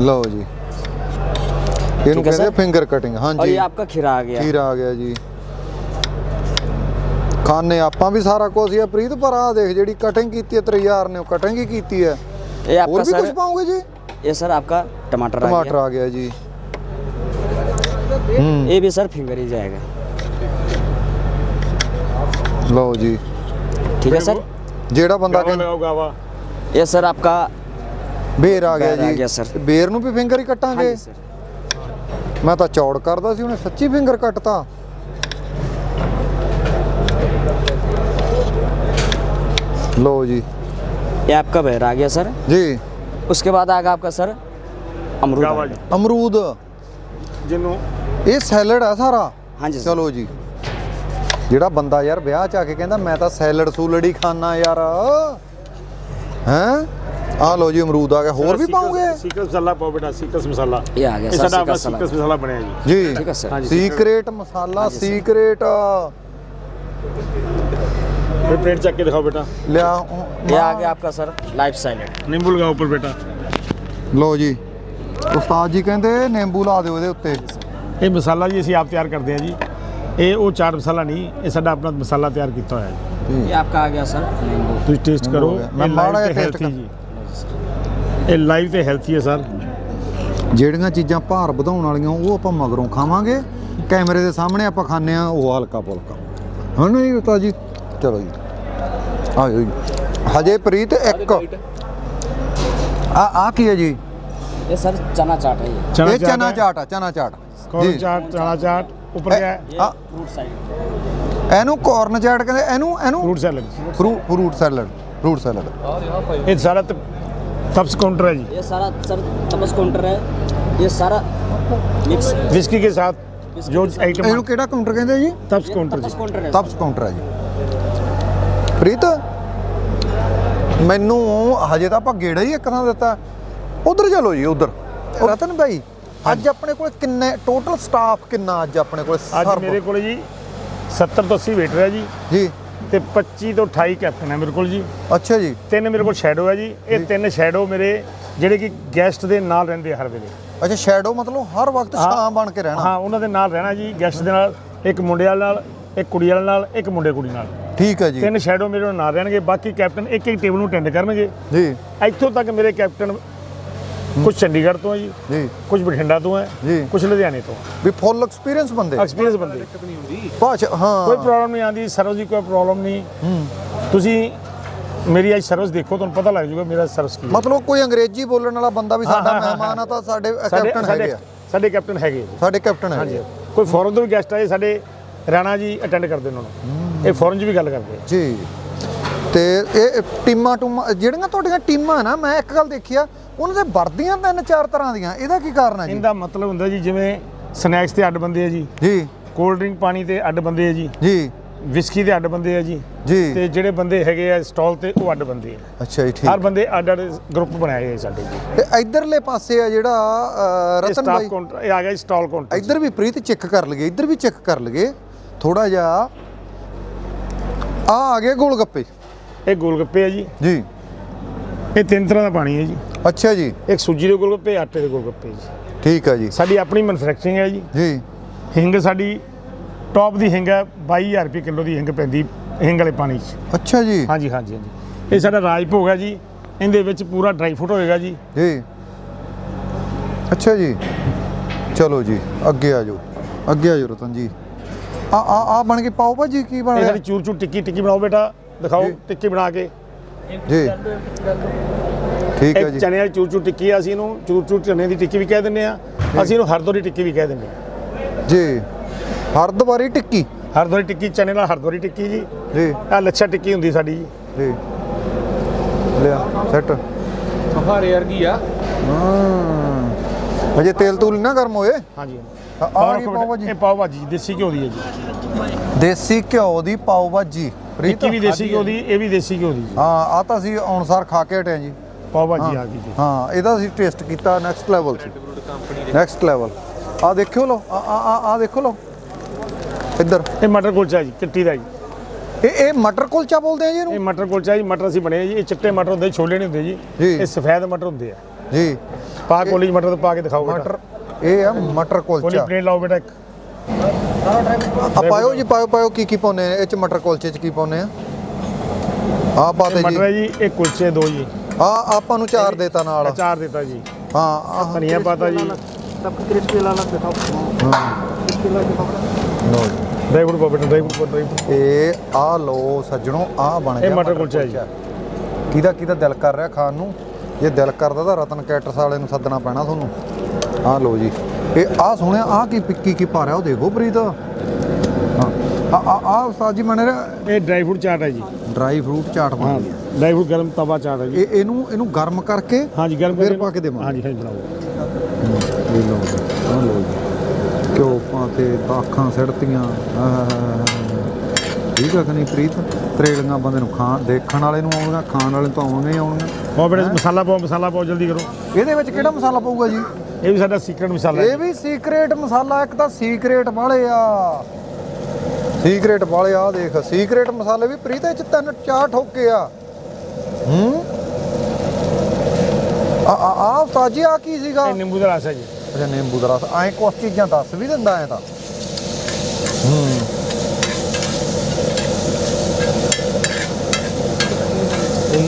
S1: ਲਓ ਜੀ ਇਹਨੂੰ
S4: ਠੀਕ ਹੈ
S1: ਕਹਿੰਦੇ
S4: ਸਰ।
S1: ਫਿੰਗਰ ਕਟਿੰਗ
S4: और
S1: ਹਾਂਜੀ
S4: ये आपका खीरा आ गया
S1: ਖੀਰਾ ਆ ਗਿਆ ਜੀ ਖਾਣੇ ਆਪਾਂ ਵੀ ਸਾਰਾ ਕੁਝ ਹੀ ਆ ਪ੍ਰੀਤ ਪਰ ਆ ਦੇਖ ਜਿਹੜੀ ਕਟਿੰਗ ਕੀਤੀ ਹੈ ਤੇਰੇ ਯਾਰ ਨੇ ਉਹ ਕਟਿੰਗ ਹੀ ਕੀਤੀ ਹੈ
S4: ये
S1: ਹੋਰ
S4: आपका
S1: ਵੀ ਕੁਝ
S4: सर
S1: ਪਾਉਂਗੇ ਜੀ
S4: ये सर आपका टमाटर आ
S1: ਟਮਾਟਰ
S4: गया
S1: ਆ ਗਿਆ ਜੀ ਹੂੰ
S4: ये भी सर फिंगर ही जाएगा
S1: ਲਓ ਜੀ
S4: ठीक है सर
S1: ਜਿਹੜਾ ਬੰਦਾ
S2: ਗਾਵਾ
S1: ਕਹਿੰਦਾ
S2: ਲਗਾਓ ਗਾਵਾ
S4: ये सर आपका
S1: ਬੇਰ ਆ ਗਿਆ
S4: ਬੇਰ ਆ
S1: ਜੀ
S4: ਗਿਆ ਸਰ।
S1: ਤੇ ਬੇਰ ਨੂੰ ਵੀ ਫਿੰਗਰ ਹੀ
S4: हाँ
S1: ਕੱਟਾਂਗੇ
S4: जी सर
S1: ਮੈਂ ਤਾਂ ਚੌੜ ਕਰਦਾ ਸੀ ਉਹਨੇ ਸੱਚੀ ਫਿੰਗਰ ਕੱਟਤਾ ਲਓ ਜੀ
S4: ये आपका बहर आ गया सर
S1: ਜੀ
S4: उसके बाद आएगा आपका सर अमरूद
S2: ਗਾਵਾ
S4: आएगा।
S2: ਜੀ
S1: ਅਮਰੂਦ
S2: ਜਿਹਨੂੰ
S1: ਇਹ ਸੈਲਡ ਆ ਸਾਰਾ
S4: हाँ जी सर
S1: ਚਲੋ ਜੀ ਜਿਹੜਾ ਬੰਦਾ ਯਾਰ ਵਿਆਹ ਚ ਆ ਕੇ ਕਹਿੰਦਾ ਮੈਂ ਤਾਂ ਸੈਲਡ ਸੂਲਡ ਹੀ ਖਾਣਾ ਯਾਰ ਹੈਂ ਆ ਲਓ ਜੀ ਅਮਰੂਦ ਆ ਗਿਆ ਹੋਰ ਵੀ ਪਾਉਂਗੇ
S2: ਸੀਕਰਟ ਮਸਾਲਾ ਪਾਓ ਬੇਟਾ ਸੀਕਰਟ ਮਸਾਲਾ
S4: ये आ गया
S2: ਇਹ
S4: सर
S2: ਸਾਡਾ ਆਪਣਾ
S4: सीक्रेट
S2: ਸੀਕਰਟ
S4: सलाद।
S2: ਮਸਾਲਾ ਬਣਿਆ ਜੀ
S1: ਜੀ
S4: ठीक है सर
S2: ਹਾਂਜੀ।
S1: ਸੀਕ੍ਰੇਟ ਮਸਾਲਾ
S4: ਹਾਂਜੀ ਸਰ।
S1: ਸੀਕ੍ਰੇਟ
S2: ਫਿਰ ਪਲੇਟ ਚੱਕ ਕੇ ਦਿਖਾਓ ਬੇਟਾ
S1: ਲਿਆ
S4: ये आ गया आपका सर लाइफ सैलेड
S2: ਨਿੰਬੂ ਲਗਾਓ ਉੱਪਰ ਬੇਟਾ
S1: ਲਓ ਜੀ ਉਸਤਾਦ ਜੀ ਕਹਿੰਦੇ ਨਿੰਬੂ ਲਾ ਦਿਓ ਇਹਦੇ ਉੱਤੇ
S2: ਇਹ ਮਸਾਲਾ ਜੀ ਅਸੀਂ ਆਪ ਤਿਆਰ ਕਰਦੇ ਹਾਂ ਜੀ ਇਹ ਉਹ ਚਾਟ ਮਸਾਲਾ ਨਹੀਂ ਇਹ ਸਾਡਾ ਆਪਣਾ ਮਸਾਲਾ ਤਿਆਰ ਕੀਤਾ ਹੋਇਆ ਹੈ
S4: ये आपका आ गया सर नींबू
S2: ਤੁਸੀਂ ਟੇਸਟ
S1: ਨਿੰਬੂ
S2: ਕਰੋ
S1: ਹੋ ਗਿਆ। ਮੈਂ
S2: ਇਹ
S1: ਮਾੜਾ
S2: live
S1: ਜਿਹਾ
S2: ਤੇ
S1: taste
S2: healthy ਜੀ ਇਹ ਲਾਈਵ ਤੇ ਹੈਲਥੀ ਹੈ ਸਰ
S1: ਜਿਹੜੀਆਂ ਚੀਜ਼ਾਂ ਭਾਰ ਵਧਾਉਣ ਵਾਲੀਆਂ ਉਹ ਆਪਾਂ ਮਗਰੋਂ ਖਾਵਾਂਗੇ ਕੈਮਰੇ ਦੇ ਸਾਹਮਣੇ ਆਪਾਂ ਖਾਂਦੇ ਆ ਉਹ ਹਲਕਾ ਫੁਲਕਾ ਹਾਂ ਨਹੀਂ ਉਸਤਾਦ ਜੀ ਚਲੋ ਜੀ ਆ ਜੀ ਹਜੇ ਪ੍ਰੀਤ ਇੱਕ ਆ ਆ ਕੀ ਹੈ ਜੀ
S4: ये सर चना चाट है ये
S1: ਇਹ चना चना ਚਾਟ ਆ ਚਨਾ ਚਾਟ
S2: कॉर्न
S1: ਜੀ
S2: चाट चना चाट ऊपर
S1: क्या
S2: है
S4: ये
S1: आ-
S4: फ्रूट साइड
S1: ਇਹਨੂੰ corn ਚਾਟ ਕਹਿੰਦੇ ਇਹਨੂੰ ਇਹਨੂੰ
S2: फ्रूट सैलड ਫਰੂ-
S1: ਫਰੂਟ ਸੈਲਡ ਫਰੂਟ ਸੈਲਡ
S2: ये सारा तब्स काउंटर है जी
S4: ये सारा सर तपस काउंटर है ये सारा मिक्स
S2: विस्की के साथ जो आइटम
S1: ਇਹਨੂੰ ਕਿਹड़ा ਕਾਊंटर ਕਹਿੰਦੇ ਜੀ
S2: तब्स ये
S4: काउंटर
S2: जी तपस
S4: काउंटर है
S1: तब तप्स ਕਾਊਂਟਰ ਹੈ ਜੀ ਪ੍ਰੀਤ ਮੈਨੂੰ ਹਜੇ ਤਾਂ ਆਪਾਂ ਗੇੜਾ ਹੀ ਇੱਕ ਥਾਂ ਦਿੱਤਾ। ਉਧਰ ਚਲੋ ਜੀ ਉਧਰ। ਰਤਨ ਭਾਈ ਅੱਜ ਆਪਣੇ ਕੋਲ ਕਿੰਨੇ ਟੋਟਲ ਸਟਾਫ ਕਿੰਨਾ ਅੱਜ ਆਪਣੇ ਕੋਲ?
S2: ਅੱਜ? ਮੇਰੇ ਕੋਲ ਜੀ 70 ਤੋਂ 80 ਵੇਟਰ ਹੈ ਜੀ।
S1: ਜੀ।
S2: ਤੇ 25 ਤੋਂ 28 ਕੈਪਟਨ ਹੈ ਮੇਰੇ ਕੋਲ ਜੀ।
S1: ਅੱਛਾ ਜੀ।
S2: ਤਿੰਨ ਮੇਰੇ ਕੋਲ ਸ਼ੈਡੋ ਹੈ ਜੀ। ਇਹ ਤਿੰਨ ਸ਼ੈਡੋ ਮੇਰੇ ਜਿਹੜੇ ਕਿ ਗੈਸਟ ਦੇ ਨਾਲ ਰਹਿੰਦੇ ਹਰ ਵੇਲੇ।
S1: ਅੱਛਾ ਸ਼ੈਡੋ ਮਤਲਬ ਹਰ ਵਕਤ। ਸ਼ਾਮ ਬਣ ਕੇ ਰਹਿਣਾ।
S2: ਹਾਂ ਉਹਨਾਂ ਦੇ ਨਾਲ ਰਹਿਣਾ ਜੀ ਗੈਸਟ ਦੇ ਨਾਲ ਇੱਕ ਮੁੰਡੇ ਵਾਲੇ ਨਾਲ ਇੱਕ ਕੁੜੀ ਵਾਲੇ ਨਾਲ ਇੱਕ ਮੁੰਡੇ ਕੁੜੀ ਨਾਲ।
S1: ਠੀਕ ਹੈ ਜੀ।
S2: ਤਿੰਨ ਸ਼ੈਡੋ ਮੇਰੇ ਨਾਲ ਰਹਿਣਗੇ ਬਾਕੀ ਕੈਪਟਨ ਇੱਕ ਇੱਕ ਟੇਬਲ ਨੂੰ ਅਟੈਂਡ ਕਰਨਗੇ।
S1: ਜੀ।
S2: ਇੱਥੋਂ ਤੱਕ ਮੇਰੇ ਕੈਪਟਨ ਕੁਝ ਚੰਡੀਗੜ੍ਹ ਤੋਂ ਹੈ ਜੀ
S1: ਜੀ।
S2: ਕੁਝ ਬਠਿੰਡਾ ਤੋਂ ਹੈ
S1: ਜੀ।
S2: ਕੁਝ ਲੁਧਿਆਣੇ ਤੋਂ
S1: ਵੀ ਫੁੱਲ ਐਕਸਪੀਰੀਅੰਸ ਬੰਦੇ।
S2: ਐਕਸਪੀਰੀਅੰਸ ਬੰਦੇ।
S1: ਭਾਸ਼ਾ ਹਾਂ।
S2: ਕੋਈ ਪ੍ਰੋਬਲਮ ਨਹੀਂ ਆਉਂਦੀ ਸਰਵਿਸ ਦੀ ਕੋਈ ਪ੍ਰੋਬਲਮ ਨਹੀਂ।
S1: ਹੂੰ।
S2: ਤੁਸੀਂ ਮੇਰੀ ਅੱਜ ਸਰਵਿਸ ਦੇਖੋ ਤੁਹਾਨੂੰ ਪਤਾ ਲੱਗ ਜਾਊਗਾ ਮੇਰਾ ਸਰਵਿਸ ਕੀ ਹੈ।
S1: ਮਤਲਬ ਕੋਈ ਅੰਗਰੇਜ਼ੀ ਬੋਲਣ ਵਾਲਾ ਬੰਦਾ ਵੀ ਸਾਡਾ ਮਹਿਮਾਨ ਆ ਤਾਂ ਸਾਡੇ ਕੈਪਟਨ ਹੈਗੇ ਆ।
S2: ਸਾਡੇ ਕੈਪਟਨ ਹੈਗੇ।
S1: ਸਾਡੇ ਕੈਪਟਨ
S2: ਹਾਂਜੀ।
S1: ਹੈਗੇ।
S2: ਕੋਈ ਫੋਰਨ ਤੋਂ ਵੀ ਗੈਸਟ ਆਏ ਸਾਡੇ ਰਾਣਾ ਜੀ ਅਟੈਂਡ ਕਰਦੇ ਉਹਨਾਂ ਨੂੰ। ਇਹ ਫੋਰਨ 'ਚ ਵੀ ਗੱਲ ਕਰਦੇ ਆ।
S1: ਜੀ। ਤੇ ਇਹ ਟੀਮਾਂ ਟੂਮਾਂ ਜਿਹੜੀਆਂ ਤੁਹਾਡੀਆਂ ਟੀਮਾਂ ਨਾ ਮੈਂ ਇੱਕ ਗੱਲ ਦੇਖੀ ਆ ਉਹਨਾਂ ਦੇ ਵਰਦੀਆਂ ਤਿੰਨ ਚਾਰ ਤਰ੍ਹਾਂ ਦੀਆਂ ਇਹਦਾ ਕੀ ਕਾਰਨ ਹੈ ਜੀ?
S2: ਇਹਦਾ ਮਤਲਬ ਹੁੰਦਾ ਜੀ ਜਿਵੇਂ ਸਨੈਕਸ ਤੇ ਅੱਡ ਬੰਦੇ ਆ ਜੀ।
S1: ਜੀ।
S2: ਕੋਲਡ ਡਰਿੰਕ ਪਾਣੀ ਤੇ ਅੱਡ ਬੰਦੇ ਆ ਜੀ।
S1: ਜੀ।
S2: ਵਿਸਕੀ ਦੇ ਅੱਡ ਬੰਦੇ ਆ ਜੀ।
S1: ਜੀ।
S2: ਤੇ ਜਿਹੜੇ ਬੰਦੇ ਹੈਗੇ ਆ ਸਟਾਲ ਤੇ ਉਹ ਅੱਡ ਬੰਦੇ ਆ।
S1: ਅੱਛਾ ਜੀ
S2: ਹਰ
S1: ਠੀਕ
S2: ਬੰਦੇ ਅੱਡ ਅੱਡ ਗਰੁੱਪ ਬਣਾਏ ਹੋਏ ਸਾਡੇ ਜੀ।
S1: ਤੇ ਇਧਰਲੇ ਪਾਸੇ ਆ ਜਿਹੜਾ ਰਤਨ
S2: ਕਾਊਂਟਰ ਇਹ ਆ ਗਿਆ ਸਟਾਲ ਕਾਊਂਟਰ
S1: ਇੱਧਰ ਵੀ ਪ੍ਰੀਤ ਚੈੱਕ ਕਰ ਲਈਏ ਇੱਧਰ ਵੀ ਚੈੱਕ ਕਰ ਲਈਏ। ਥੋੜਾ ਜਿਹਾ ਆ ਆ ਗਏ ਗੋਲ ਗੱਪੇ
S2: ਇਹ ਗੋਲਗੱਪੇ ਆ ਜੀ।
S1: ਜੀ।
S2: ਇਹ ਤਿੰਨ ਤਰ੍ਹਾਂ ਦਾ ਪਾਣੀ ਹੈ ਜੀ।
S1: ਅੱਛਾ ਜੀ।
S2: ਇੱਕ ਸੂਜੀ ਦੇ ਗੋਲਗੱਪੇ ਆਟੇ ਦੇ ਗੋਲਗੱਪੇ ਜੀ।
S1: ਠੀਕ ਆ ਜੀ।
S2: ਸਾਡੀ ਆਪਣੀ ਮੈਨੂਫੈਕਚਰਿੰਗ ਹੈ ਜੀ।
S1: ਜੀ।
S2: ਹਿੰਗ ਸਾਡੀ ਟੌਪ ਦੀ ਹਿੰਗ ਹੈ 22000 ਰੁਪਏ ਕਿਲੋ ਦੀ ਹਿੰਗ ਪੈਂਦੀ ਹਿੰਗ ਵਾਲੇ ਪਾਣੀ 'ਚ।
S1: ਅੱਛਾ ਜੀ।
S2: ਹਾਂਜੀ ਹਾਂਜੀ ਹਾਂਜੀ। ਇਹ ਸਾਡਾ ਰਾਜਭੋਗ ਹੈ ਜੀ। ਇਹਦੇ ਵਿੱਚ ਪੂਰਾ ਡਰਾਈ ਫਰੂਟ ਹੋਏਗਾ ਜੀ।
S1: ਜੀ। ਅੱਛਾ ਜੀ। ਚਲੋ ਜੀ ਅੱਗੇ ਆ ਜਾਓ। ਅੱਗੇ ਆ ਜਾਓ ਰਤਨ ਜੀ। ਆ ਆ ਆ ਬਣ ਕੇ ਪਾਓ ਭਾਜੀ ਕੀ ਬਣ
S2: ਇਹ
S1: ਰਿਹਾ?
S2: ਸਾਡੀ ਚੂਰ ਚੂਰ ਟਿੱਕੀ ਟਿੱਕੀ ਬਣਾਓ ਬੇਟਾ ਦਿਖਾਓ
S1: ਜੀ।
S2: ਟਿੱਕੀ ਬਣਾ ਕੇ।
S1: ਜੀ। ਠੀਕ ਹੈ
S2: ਇਹ
S1: ਜੀ।
S2: ਚਨੇ ਵਾਲੀ ਚੂਰ ਚੂਰ ਟਿੱਕੀ ਆ, ਅਸੀਂ ਇਹਨੂੰ ਚੂਰ ਚੂਰ ਚਨੇ ਦੀ ਟਿੱਕੀ ਵੀ ਕਹਿ ਦਿੰਦੇ ਆ ਅਸੀਂ ਇਹਨੂੰ ਹਰਦੋਰੀ ਟਿੱਕੀ ਵੀ ਕਹਿ ਦਿੰਦੇ ਆ
S1: ਜੀ। ਹਰਦਵਾਰੀ ਟਿੱਕੀ।
S2: ਹਰਦੋਰੀ ਟਿੱਕੀ ਚਨੇ ਨਾਲ ਹਰਦੋਰੀ ਟਿੱਕੀ ਜੀ।
S1: ਜੀ।
S2: ਆ ਲੱਛਾ ਟਿੱਕੀ ਹੁੰਦੀ ਸਾਡੀ ਜੀ।
S1: ਜੀ। ਲਿਆ ਸੈੱਟ।
S3: ਸਫਾਰੇ ਵਰਗੀ ਆ?
S1: ਹਾਂ। ਅਜੇ ਤੇਲ ਤੂਲ ਨਾ ਗਰਮ ਹੋਏ?
S2: ਹਾਂਜੀ।
S1: ਆ ਆ ਗਈ ਪਾਓ ਭਾਜੀ?
S2: ਇਹ ਪਾਓ ਭਾਜੀ ਦੇਸੀ ਘਿਓ ਦੀ ਹੈ ਜੀ।
S1: ਦੇਸੀ ਘਿਓ ਦੀ ਪਾਓ ਭਾਜੀ। ਪ੍ਰੀਤ
S2: ਟਿੱਕੀ ਵੀ ਦੇਸੀ ਘਿਓ ਦੀ ਇਹ ਵੀ ਦੇਸੀ ਘਿਓ ਦੀ ਜੀ।
S1: ਹਾਂ ਆ ਤਾਂ ਅਸੀਂ ਅਨੁਸਾਰ ਖਾ ਕੇ ਹਟੇ ਹਾਂ ਜੀ।
S2: ਪਾਓ ਭਾਜੀ ਆ ਗਈ ਜੀ।
S1: ਹਾਂ ਇਹਦਾ ਅਸੀਂ ਟੇਸਟ ਕੀਤਾ ਨੈਕਸਟ ਲੈਵਲ ਸੀ ਨੈਕਸਟ ਲੈਵਲ ਆ ਦੇਖਿਓ ਲੋ ਆ ਆ ਆ- ਆ ਦੇਖੋ ਲੋ ਇੱਧਰ।
S2: ਇਹ ਮਟਰ ਕੁਲਚਾ ਜੀ ਚਿੱਟੀ ਦਾ ਜੀ।
S1: ਇਹ ਇਹ ਮਟਰ ਕੁਲਚਾ ਬੋਲਦੇ ਆ ਜੀ
S2: ਇਹ
S1: ਇਹਨੂੰ
S2: ਮਟਰ ਕੁਲਚਾ ਜੀ ਮਟਰ ਅਸੀਂ ਬਣੇ ਜੀ। ਇਹ ਚਿੱਟੇ ਮਟਰ ਹੁੰਦੇ ਛੋਲੇ ਨਹੀਂ ਹੁੰਦੇ ਜੀ।
S1: ਜੀ।
S2: ਇਹ ਸਫੈਦ ਮਟਰ ਹੁੰਦੇ ਆ।
S1: ਜੀ।
S2: ਪਾ ਕੋਲੀ ਮਟਰ ਤੋਂ ਪਾ ਕੇ ਦਿਖਾਓ ਬੇਟਾ।
S1: ਮਟਰ ਇਹ ਆ ਮਟਰ
S2: ਕੋਲੀ
S1: ਕੁਲਚਾ
S2: ਪਲੇਟ ਲਾਓ ਬੇਟਾ ਇੱਕ
S1: ਆ ਪਾਇਓ ਜੀ ਪਾਇਓ ਪਾਇਓ ਕੀ ਕੀ ਪਾਉਨੇ ਆ ਇਹ ਚ ਮਟਰ ਕੁਲਚੇ ਚ ਕੀ ਪਾਉਨੇ ਆ ਆ
S2: ਇਹ
S1: ਪਾਤੇ
S2: ਮਟਰ ਹੈ
S1: ਜੀ
S2: ਜੀ ਇਹ ਕੁਲਚੇ ਦੋ ਜੀ
S1: ਆ ਆਪਾਂ ਨੂੰ ਚਾਰ ਦੇਤਾ ਨਾਲ
S2: ਅਚਾਰ ਦਿੱਤਾ ਜੀ
S1: ਹਾਂ ਆਹ
S2: ਧਨੀਆ ਪਾਤਾ ਜੀ
S4: सबको क्रिस्पी लाना दिखाओ
S1: ਹਾਂ
S4: क्रिस्पी ला दिखाओ
S1: ਲਓ ਜੀ
S2: ਡਰਾਈ ਫਰੂਟ ਪਾਓ ਬੇਟਾ ਡਰਾਈ ਫਰੂਟ ਡਰਾਈ ਫਰੂਟ
S1: ਇਹ ਆ ਲੋ ਸੱਜਣੋ ਆ ਬਣ ਗਿਆ
S2: ਇਹ ਮਟਰ ਕੁਲਚਾ ਜੀ।
S1: ਕਿਹਦਾ ਕਿਹਦਾ ਦਿਲ ਕਰ ਰਿਹਾ ਖਾਣ ਨੂੰ ਜੇ ਦਿਲ ਕਰਦਾ ਤਾਂ ਰਤਨ ਕੈਟਰਸ ਵਾਲੇ ਨੂੰ ਸੱਦਣਾ ਪੈਣਾ ਤੁਹਾਨੂੰ ਆ ਲੋ ਜੀ। ਇਹ ਆ ਸੁਣਿਆ ਆ ਕੀ ਕੀ ਕੀ ਪਾ ਰਿਹਾ ਉਹ ਦੇਖੋ ਪ੍ਰੀਤ। ਆ ਆ ਆ ਉਸਤਾਦ ਜੀ ਰਿਹਾ
S2: ਇਹ ਡਰਾਈ ਫਰੂਟ ਚਾਟ ਹੈ ਜੀ।
S1: ਡਰਾਈ ਫਰੂਟ ਚਾਟ
S2: ਹਾਂ
S1: ਬਣ ਗਿਆ
S2: ਡਰਾਈ ਫਰੂਟ ਗਰਮ ਤਵਾ ਚਾਟ ਹੈ ਜੀ।
S1: ਇਹ ਇਹਨੂੰ ਇਹਨੂੰ ਗਰਮ ਕਰਕੇ
S2: ਹਾਂਜੀ ਗਰਮ
S1: ਫਿਰ
S2: ਕਰਕੇ
S1: ਪਾ ਕੇ ਦੇਵਾਂਗੇ।
S2: ਹਾਂਜੀ ਹਾਂਜੀ ਬਣਾਓ।
S1: ਇਹ ਜੀ ਆ ਲਓ ਜੀ। ਘਿਓ ਪਾ ਤੇ ਦਾਖਾਂ ਸਿੜਤੀਆਂ। ਠੀਕ ਆ ਕਿ ਨਹੀਂ ਪ੍ਰੀਤ? ਤਰੇਲੀਆਂ ਬੰਦੇ ਨੂੰ ਖਾਣ ਦੇਖਣ ਵਾਲੇ ਨੂੰ ਆਉਣਗੀਆਂ ਖਾਣ ਵਾਲੇ ਨੂੰ ਤਾਂ ਆਉਣਗੀਆਂ ਹੀ ਆਉਣਗੀਆਂ।
S2: ਪਾਓ ਬੇਟਾ ਮਸਾਲਾ ਪਾਓ ਮਸਾਲਾ ਪਾਓ ਜਲਦੀ ਕਰੋ।
S1: ਇਹਦੇ ਵਿੱਚ ਕਿਹੜਾ ਮਸਾਲਾ ਪਊਗਾ ਜੀ?
S2: ਇਹ ਵੀ ਸਾਡਾ ਸੀਕ੍ਰੇਟ ਮਸਾਲਾ ਹੈ।
S1: ਇਹ ਵੀ ਸੀਕ੍ਰੇਟ ਮਸਾਲਾ ਇੱਕ ਤਾਂ ਸੀਕ੍ਰੇਟ ਵਾਲੇ ਆ। ਸੀਕ੍ਰੇਟ ਵਾਲੇ ਆ ਦੇਖ ਸੀਕ੍ਰੇਟ ਮਸਾਲੇ ਵੀ ਪ੍ਰੀਤ ਇਹ ਚ ਤਿੰਨ ਚਾਰ ਠੋਕੇ ਆ। ਹੂੰ? ਆ ਆ ਆ ਉਸਤਾਦ ਜੀ ਆ ਕੀ ਸੀਗਾ?
S2: ਇਹ ਨਿੰਬੂ ਦਾ ਰਸ ਹੈ ਜੀ।
S1: ਅੱਛਾ ਨਿੰਬੂ ਦਾ ਰਸ। ਐਂ ਕੁਛ ਚੀਜ਼ਾਂ ਦੱਸ ਵੀ ਦਿੰਦਾ ਐ ਤਾਂ। ਹੂੰ।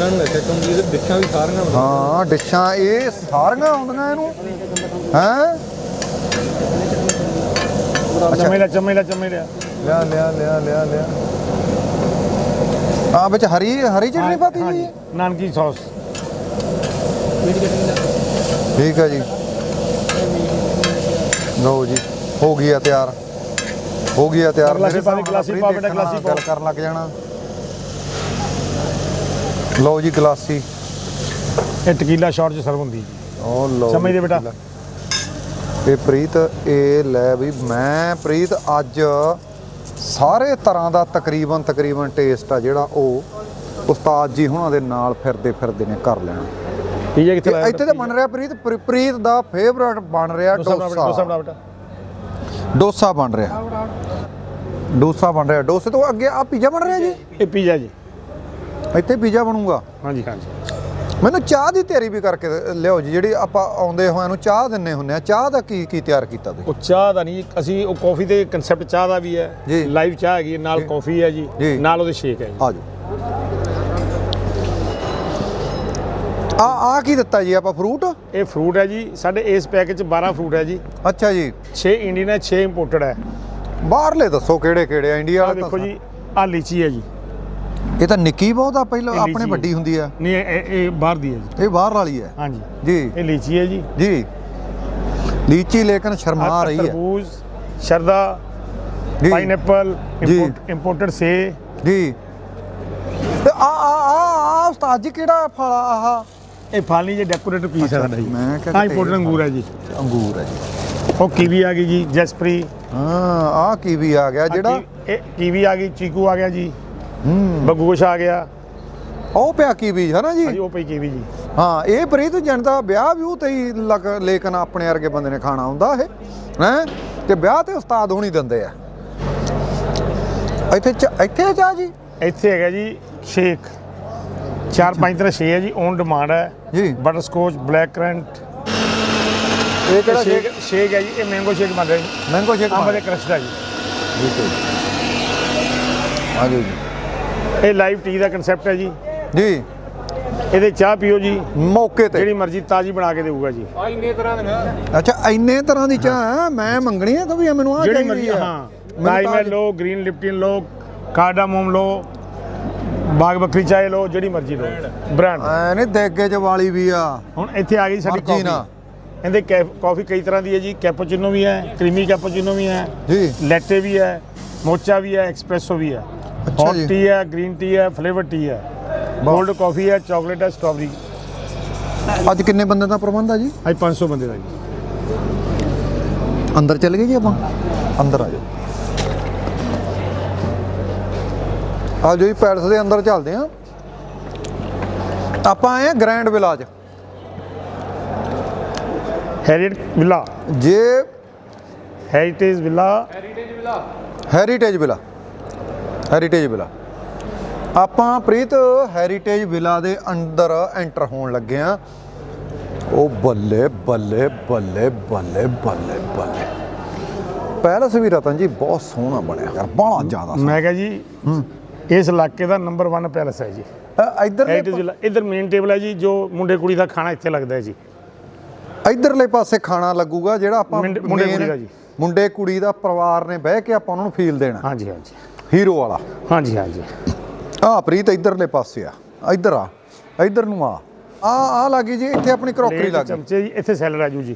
S3: ਉਹਨਾਂ ਨੂੰ ਇੱਥੇ ਕੰਪਨੀ ਦੇ ਡਿਸ਼ਾਂ ਵੀ ਸਾਰੀਆਂ
S1: ਹਾਂ ਡਿਸ਼ਾਂ ਇਹ ਸਾਰੀਆਂ ਆਉਂਦੀਆਂ ਇਹਨੂੰ। ਹੈ?
S2: ਚਮੇਲਾ ਚਮੇਲਾ ਚਮੇਲਾ
S1: ਲਿਆ ਲਿਆ। ਲਿਆ ਲਿਆ ਲਿਆ ਆ ਵਿੱਚ ਹਰੀ ਹਰੀ ਚਟਨੀ ਪਾਤੀ ਜੀ
S2: ਨਾਨਕੀ ਸੌਸ।
S1: ਠੀਕ ਹੈ ਜੀ। ਲਓ ਜੀ ਹੋ ਗਈ ਆ ਤਿਆਰ। ਹੋ ਗਈ ਆ ਤਿਆਰ। ਮੇਰੇ ਨਾਲ
S2: ਗਲਾਸੀ
S1: free
S2: ਪਾ ਬੇਟਾ,
S1: ਦੇਖਣਾ,
S2: ਗਲਾਸੀ
S1: ਗੱਲ। ਕਰਨ ਲੱਗ ਜਾਣਾ। ਲਓ ਜੀ ਗਲਾਸੀ।
S2: ਇਹ ਟਕੀਲਾ ਸ਼ਾਟ ਚ ਸਰਵ ਹੁੰਦੀ ਜੀ।
S1: ਉਹ ਲਓ
S2: ਸਮਝ ਦੇ ਬੇਟਾ।
S1: ਇਹ ਪ੍ਰੀਤ ਇਹ ਲੈ ਵੀ ਮੈਂ ਪ੍ਰੀਤ ਅੱਜ ਸਾਰੇ ਤਰ੍ਹਾਂ ਦਾ ਤਕਰੀਬਨ ਤਕਰੀਬਨ ਟੇਸਟ ਆ ਜਿਹੜਾ ਉਹ ਉਸਤਾਦ ਜੀ ਹੁਣਾਂ ਦੇ ਨਾਲ ਫਿਰਦੇ ਫਿਰਦੇ ਨੇ ਕਰ ਲੈਣਾ।
S2: ਪੀਜਾ ਕਿੱਥੇ
S1: ਇਹ
S2: ਲਾਇਆ
S1: ਇੱਥੇ ਤੇ ਬਣ ਰਿਹਾ ਪ੍ਰੀਤ ਪ੍ਰੀ- ਪ੍ਰੀਤ ਦਾ ਫੇਵਰਟ ਬਣ ਰਿਹਾ
S2: ਡੋਸਾ ਬਣਾ ਬੇਟਾ, ਡੋਸਾ ਬਣਾ
S1: ਡੋਸਾ
S2: ਬੇਟਾ।
S1: ਡੋਸਾ ਬਣ ਰਿਹਾ। ਡੋਸਾ ਬਣ ਰਿਹਾ। ਡੋਸੇ ਤੋਂ ਅੱਗੇ ਆ ਪੀਜ਼ਾ ਬਣ ਰਿਹਾ ਜੀ?
S2: ਇਹ ਪੀਜਾ ਜੀ।
S1: ਇੱਥੇ ਪੀਜ਼ਾ ਬਣੂਗਾ।
S2: ਹਾਂਜੀ ਹਾਂਜੀ।
S1: ਮੈਨੂੰ ਚਾਹ ਦੀ ਤਿਆਰੀ ਵੀ ਕਰਕੇ ਲਿਆਓ ਜੀ ਜਿਹੜੀ ਆਪਾਂ ਆਉਂਦੇ ਹੋਇਆਂ ਨੂੰ ਚਾਹ ਦਿੰਨੇ ਹੁੰਨੇ ਆ। ਚਾਹ ਦਾ ਕੀ ਕੀ ਤਿਆਰ ਕੀਤਾ ਤੁਸੀਂ?
S2: ਉਹ ਚਾਹ ਦਾ ਨਹੀਂ ਅਸੀਂ ਉਹ ਕਾਫੀ ਦੇ ਕਨਸੈਪਟ ਚਾਹ ਦਾ ਵੀ ਹੈ। ਲਾਈਵ ਚਾਹ ਹੈਗੀ ਨਾਲ ਕਾਫੀ ਹੈ ਜੀ। ਨਾਲ ਉਹਦੇ ਸ਼ੇਕ ਹੈ ਜੀ।
S1: ਆ ਜਾਓ। ਆ ਆ ਕੀ ਦਿੱਤਾ ਜੀ ਆਪਾਂ ਫਰੂਟ
S2: ਇਹ ਫਰੂਟ ਹੈ ਜੀ ਸਾਡੇ ਇਸ ਪੈਕੇਜ 'ਚ 12 ਫਰੂਟ ਹੈ ਜੀ।
S1: ਅੱਛਾ ਜੀ।
S2: 6 ਇੰਡੀਅਨ ਹੈ 6 ਇੰਪੋਰਟਡ ਹੈ।
S1: ਬਾਹਰਲੇ ਦੱਸੋ ਕਿਹੜੇ ਕਿਹੜੇ ਆ ਇੰਡੀਆ ਵਾਲੇ
S2: ਦੇਖੋ ਜੀ ਆਹ ਲੀਚੀ ਹੈ ਜੀ।
S1: ਇਹ ਤਾਂ ਨਿੱਕੀ ਬਹੁਤ ਆ ਪਹਿਲਾਂ ਆਪਣੇ ਵੱਡੀ
S2: ਹੈ।
S1: ਹੁੰਦੀ ਆ।
S2: ਨਹੀਂ ਇਹ- ਇਹ ਬਾਹਰ ਦੀ ਹੈ ਜੀ।
S1: ਇਹ ਬਾਹਰ ਵਾਲੀ ਹੈ।
S2: ਹਾਂਜੀ।
S1: ਜੀ।
S2: ਇਹ ਲੀਚੀ ਹੈ ਜੀ।
S1: ਜੀ। ਲੀਚੀ ਲੇਕਿਨ ਸ਼ਰਮਾ ਰਹੀ ਹੈ।
S2: ਤਰਬੂਜ ਸ਼ਰਦਾ
S1: ਜੀ।
S2: ਪਾਈਨਐਪਲ। ਇੰਪੋਰਟਡ ਸੇ।
S1: ਜੀ। ਤੇ ਆ ਆ ਆ ਆ ਉਸਤਾਦ ਜੀ ਕਿਹੜਾ ਫਲ ਆ ਆਹ?
S2: ਇਹ ਫਾਲੀ ਜੇ ਡੈਕੋਰੇਟਿਵ ਪੀਸ ਹੈ ਸਾਡਾ ਜੀ?
S1: ਮੈਂ ਕਿਹਾ
S2: ਆਹ
S1: ਕਿਤੇ
S2: ਇੰਪੋਰਟਡ ਅੰਗੂਰ ਹੈ ਜੀ।
S1: ਅੰਗੂਰ ਹੈ ਜੀ।
S2: ਉਹ ਕੀਵੀ ਆ ਗਈ ਜੀ ਜੈਸਪਰੀ।
S1: ਹਾਂ ਆ ਕੀਵੀ ਆ ਗਿਆ ਜਿਹੜਾ
S2: ਇਹ ਕੀਵੀ ਆ ਗਈ ਚੀਕੂ ਆ ਗਿਆ ਜੀ।
S1: ਹੂੰ
S2: ਬਗੋਸ਼ ਆ ਗਿਆ।
S1: ਉਹ ਪਿਆ ਕੀਵੀ ਹੈ ਨਾ ਜੀ?
S2: ਹਾਂਜੀ ਉਹ ਪਈ ਕੀਵੀ ਜੀ।
S1: ਹਾਂ ਇਹ ਪ੍ਰੀਤ ਜਨਤਾ ਵਿਆਹ ਵਿਊ ਤੇ ਹੀ ਲਗ ਲੇਕਿਨ ਆਪਣੇ ਵਰਗੇ ਬੰਦੇ ਨੇ ਖਾਣਾ ਹੁੰਦਾ ਇਹ ਹੈ? ਤੇ ਵਿਆਹ ਤੇ ਉਸਤਾਦ ਹੋਣੀ ਦਿੰਦੇ ਆ। ਇੱਥੇ ਚ- ਇੱਥੇ ਚਾਹ ਜੀ?
S2: ਇੱਥੇ ਹੈਗਾ ਜੀ ਸ਼ੇਕ। ਚਾਰ ਪੰਜ ਤਰ੍ਹਾਂ ਸ਼ੇਕ ਹੈ ਜੀ ਔਨ ਡਿਮਾਂਡ ਹੈ।
S1: ਜੀ।
S2: ਬਟਰ ਸਕੋਚ ਬਲੈਕ ਕਰੰਟ
S1: ਇਹ ਕਿਹੜਾ
S2: ਸ਼ੇਕ? ਸ਼ੇਕ ਹੈ ਜੀ ਇਹ ਮੈਂਗੋ ਸ਼ੇਕ ਬਣ ਰਿਹਾ ਜੀ।
S1: ਮੈਂਗੋ ਸ਼ੇਕ
S2: ਅੰਬ ਦੇ ਕ੍ਰਸ਼ ਦਾ ਜੀ।
S1: ਆ ਜਾਓ ਜੀ।
S2: ਇਹ ਲਾਈਵ ਟੀ ਦਾ ਕਨਸੈਪਟ ਹੈ ਜੀ।
S1: ਜੀ।
S2: ਇਹਦੇ ਚਾਹ ਪੀਓ ਜੀ।
S1: ਮੌਕੇ ਤੇ।
S2: ਜਿਹੜੀ ਮਰਜ਼ੀ ਤਾਜ਼ੀ ਬਣਾ ਕੇ ਦੇਊਗਾ ਜੀ।
S3: ਆ ਇੰਨੇ ਤਰ੍ਹਾਂ ਦੀਆਂ।
S1: ਅੱਛਾ ਇੰਨੇ ਤਰ੍ਹਾਂ ਦੀ ਚਾਹ ਹੈ? ਮੈਂ ਮੰਗਣੀ ਹੈ ਤਾਂ ਵੀ ਮੈਨੂੰ ਆ
S2: ਜਿਹੜੀ ਮਰਜ਼ੀ ਹਾਂ।
S1: ਤਾਜ਼ੀ-
S2: ਲੋ ਗ੍ਰੀਨ ਲਿਪਟਨ ਲੋ ਕਾਰਡਾਮੋਮ ਲੋ ਬਾਗ ਬੱਕਰੀ ਚਾਹ ਲੋ ਜਿਹੜੀ ਮਰਜ਼ੀ ਲੋ ਬ੍ਰਾਂਡ।
S1: ਐ ਨਹੀਂ ਦੇਗੇ ਚ ਵਾਲੀ ਵੀ ਆ।
S2: ਹੁਣ ਇੱਥੇ ਆ ਗਈ ਸਾਡੀ ਕਾਫੀ। ਇਹਦੇ ਕਾਫੀ ਕਈ ਤਰ੍ਹਾਂ ਦੀ ਹੈ ਜੀ। ਕੈਪੂਚੀਨੋ ਵੀ ਹੈ ਕਰੀਮੀ ਕੈਪੂਚੀਨੋ ਵੀ ਹੈ।
S1: ਜੀ।
S2: ਲੈਟੇ ਵੀ ਹੈ ਮੋਚਾ ਵੀ ਹੈ ਐਕਸਪ੍ਰੈਸੋ ਵੀ ਹੈ। ਹੌਟ
S1: ਜੀ।
S2: ਟੀ ਹੈ ਗ੍ਰੀਨ ਟੀ ਹੈ ਫਲੇਵਰ ਟੀ ਹੈ। ਗੋਲਡ ਕਾਫੀ ਹੈ ਚਾਕਲੇਟ ਹੈ ਸਟ੍ਰਾਬੇਰੀ
S1: ਅੱਜ ਕਿੰਨੇ ਬੰਦੇ ਦਾ ਪ੍ਰਬੰਧ ਆ ਜੀ?
S2: ਅੱਜ 500 ਬੰਦੇ ਦਾ ਜੀ।
S1: ਅੰਦਰ ਚੱਲ ਗਏ ਜੀ ਆਪਾਂ? ਅੰਦਰ ਆ ਜਾਓ। ਆ ਜਾਓ ਜੀ ਪੈਲਸ ਦੇ ਅੰਦਰ ਚੱਲਦੇ ਆ ਆਪਾਂ ਆਏ ਆ ਗ੍ਰੈਂਡ ਵਿਲਾਜ
S2: ਹੈਰੀਟ ਵਿਲਾ
S1: ਜੇ
S2: heritage villa
S1: heritage villa heritage villa ਆਪਾਂ ਪ੍ਰੀਤ ਹੈਰੀਟੇਜ ਵਿਲਾ ਦੇ ਅੰਦਰ ਐਂਟਰ ਹੋਣ ਲੱਗੇ ਆ ਉਹ ਬੱਲੇ ਬੱਲੇ ਬੱਲੇ ਬੱਲੇ ਬੱਲੇ ਬੱਲੇ। ਪੈਲਸ ਵੀ ਰਤਨ ਜੀ ਬਹੁਤ ਸੋਹਣਾ ਬਣਿਆ ਯਾਰ ਬੜਾ ਜ਼ਿਆਦਾ
S2: ਮੈਂ ਕਿਹਾ ਜੀ ਇਸ ਇਲਾਕੇ ਦਾ ਨੰਬਰ 1 ਪੈਲਸ ਹੈ ਜੀ। ਵਿਲਾ ਇਧਰ ਮੇਨ ਟੇਬਲ ਹੈ ਜੀ ਜੋ ਮੁੰਡੇ ਕੁੜੀ ਦਾ ਖਾਣਾ ਇੱਥੇ ਲੱਗਦਾ ਹੈ ਜੀ।
S1: ਇਧਰਲੇ ਪਾਸੇ ਖਾਣਾ ਲੱਗੂਗਾ ਜਿਹੜਾ ਆਪਾਂ
S2: ਮੁੰਡੇ- ਕੁੜੀ ਦਾ ਜੀ।
S1: ਮੁੰਡੇ ਕੁੜੀ ਦਾ ਪਰਿਵਾਰ ਨੇ ਬਹਿ ਕੇ ਆਪਾਂ ਉਹਨਾਂ ਨੂੰ ਫੀਲ ਦੇਣਾ।
S2: ਹਾਂਜੀ ਹਾਂਜੀ।
S1: ਹੀਰੋ ਵਾਲਾ।
S2: ਹਾਂਜੀ ਹਾਂਜੀ।
S1: ਆ ਪ੍ਰੀਤ ਇਧਰਲੇ ਪਾਸੇ ਆ। ਇਧਰ ਆ। ਇਧਰ ਨੂੰ ਆ। ਆ ਆ ਲੱਗੀ ਜੀ ਇੱਥੇ ਆਪਣੀ ਕਰੋਕਰੀ ਲੱਗ ਗਈ।
S2: ਚਮਚੇ ਜੀ ਇੱਥੇ ਸੈਲਡ ਆਜੂ ਜੀ।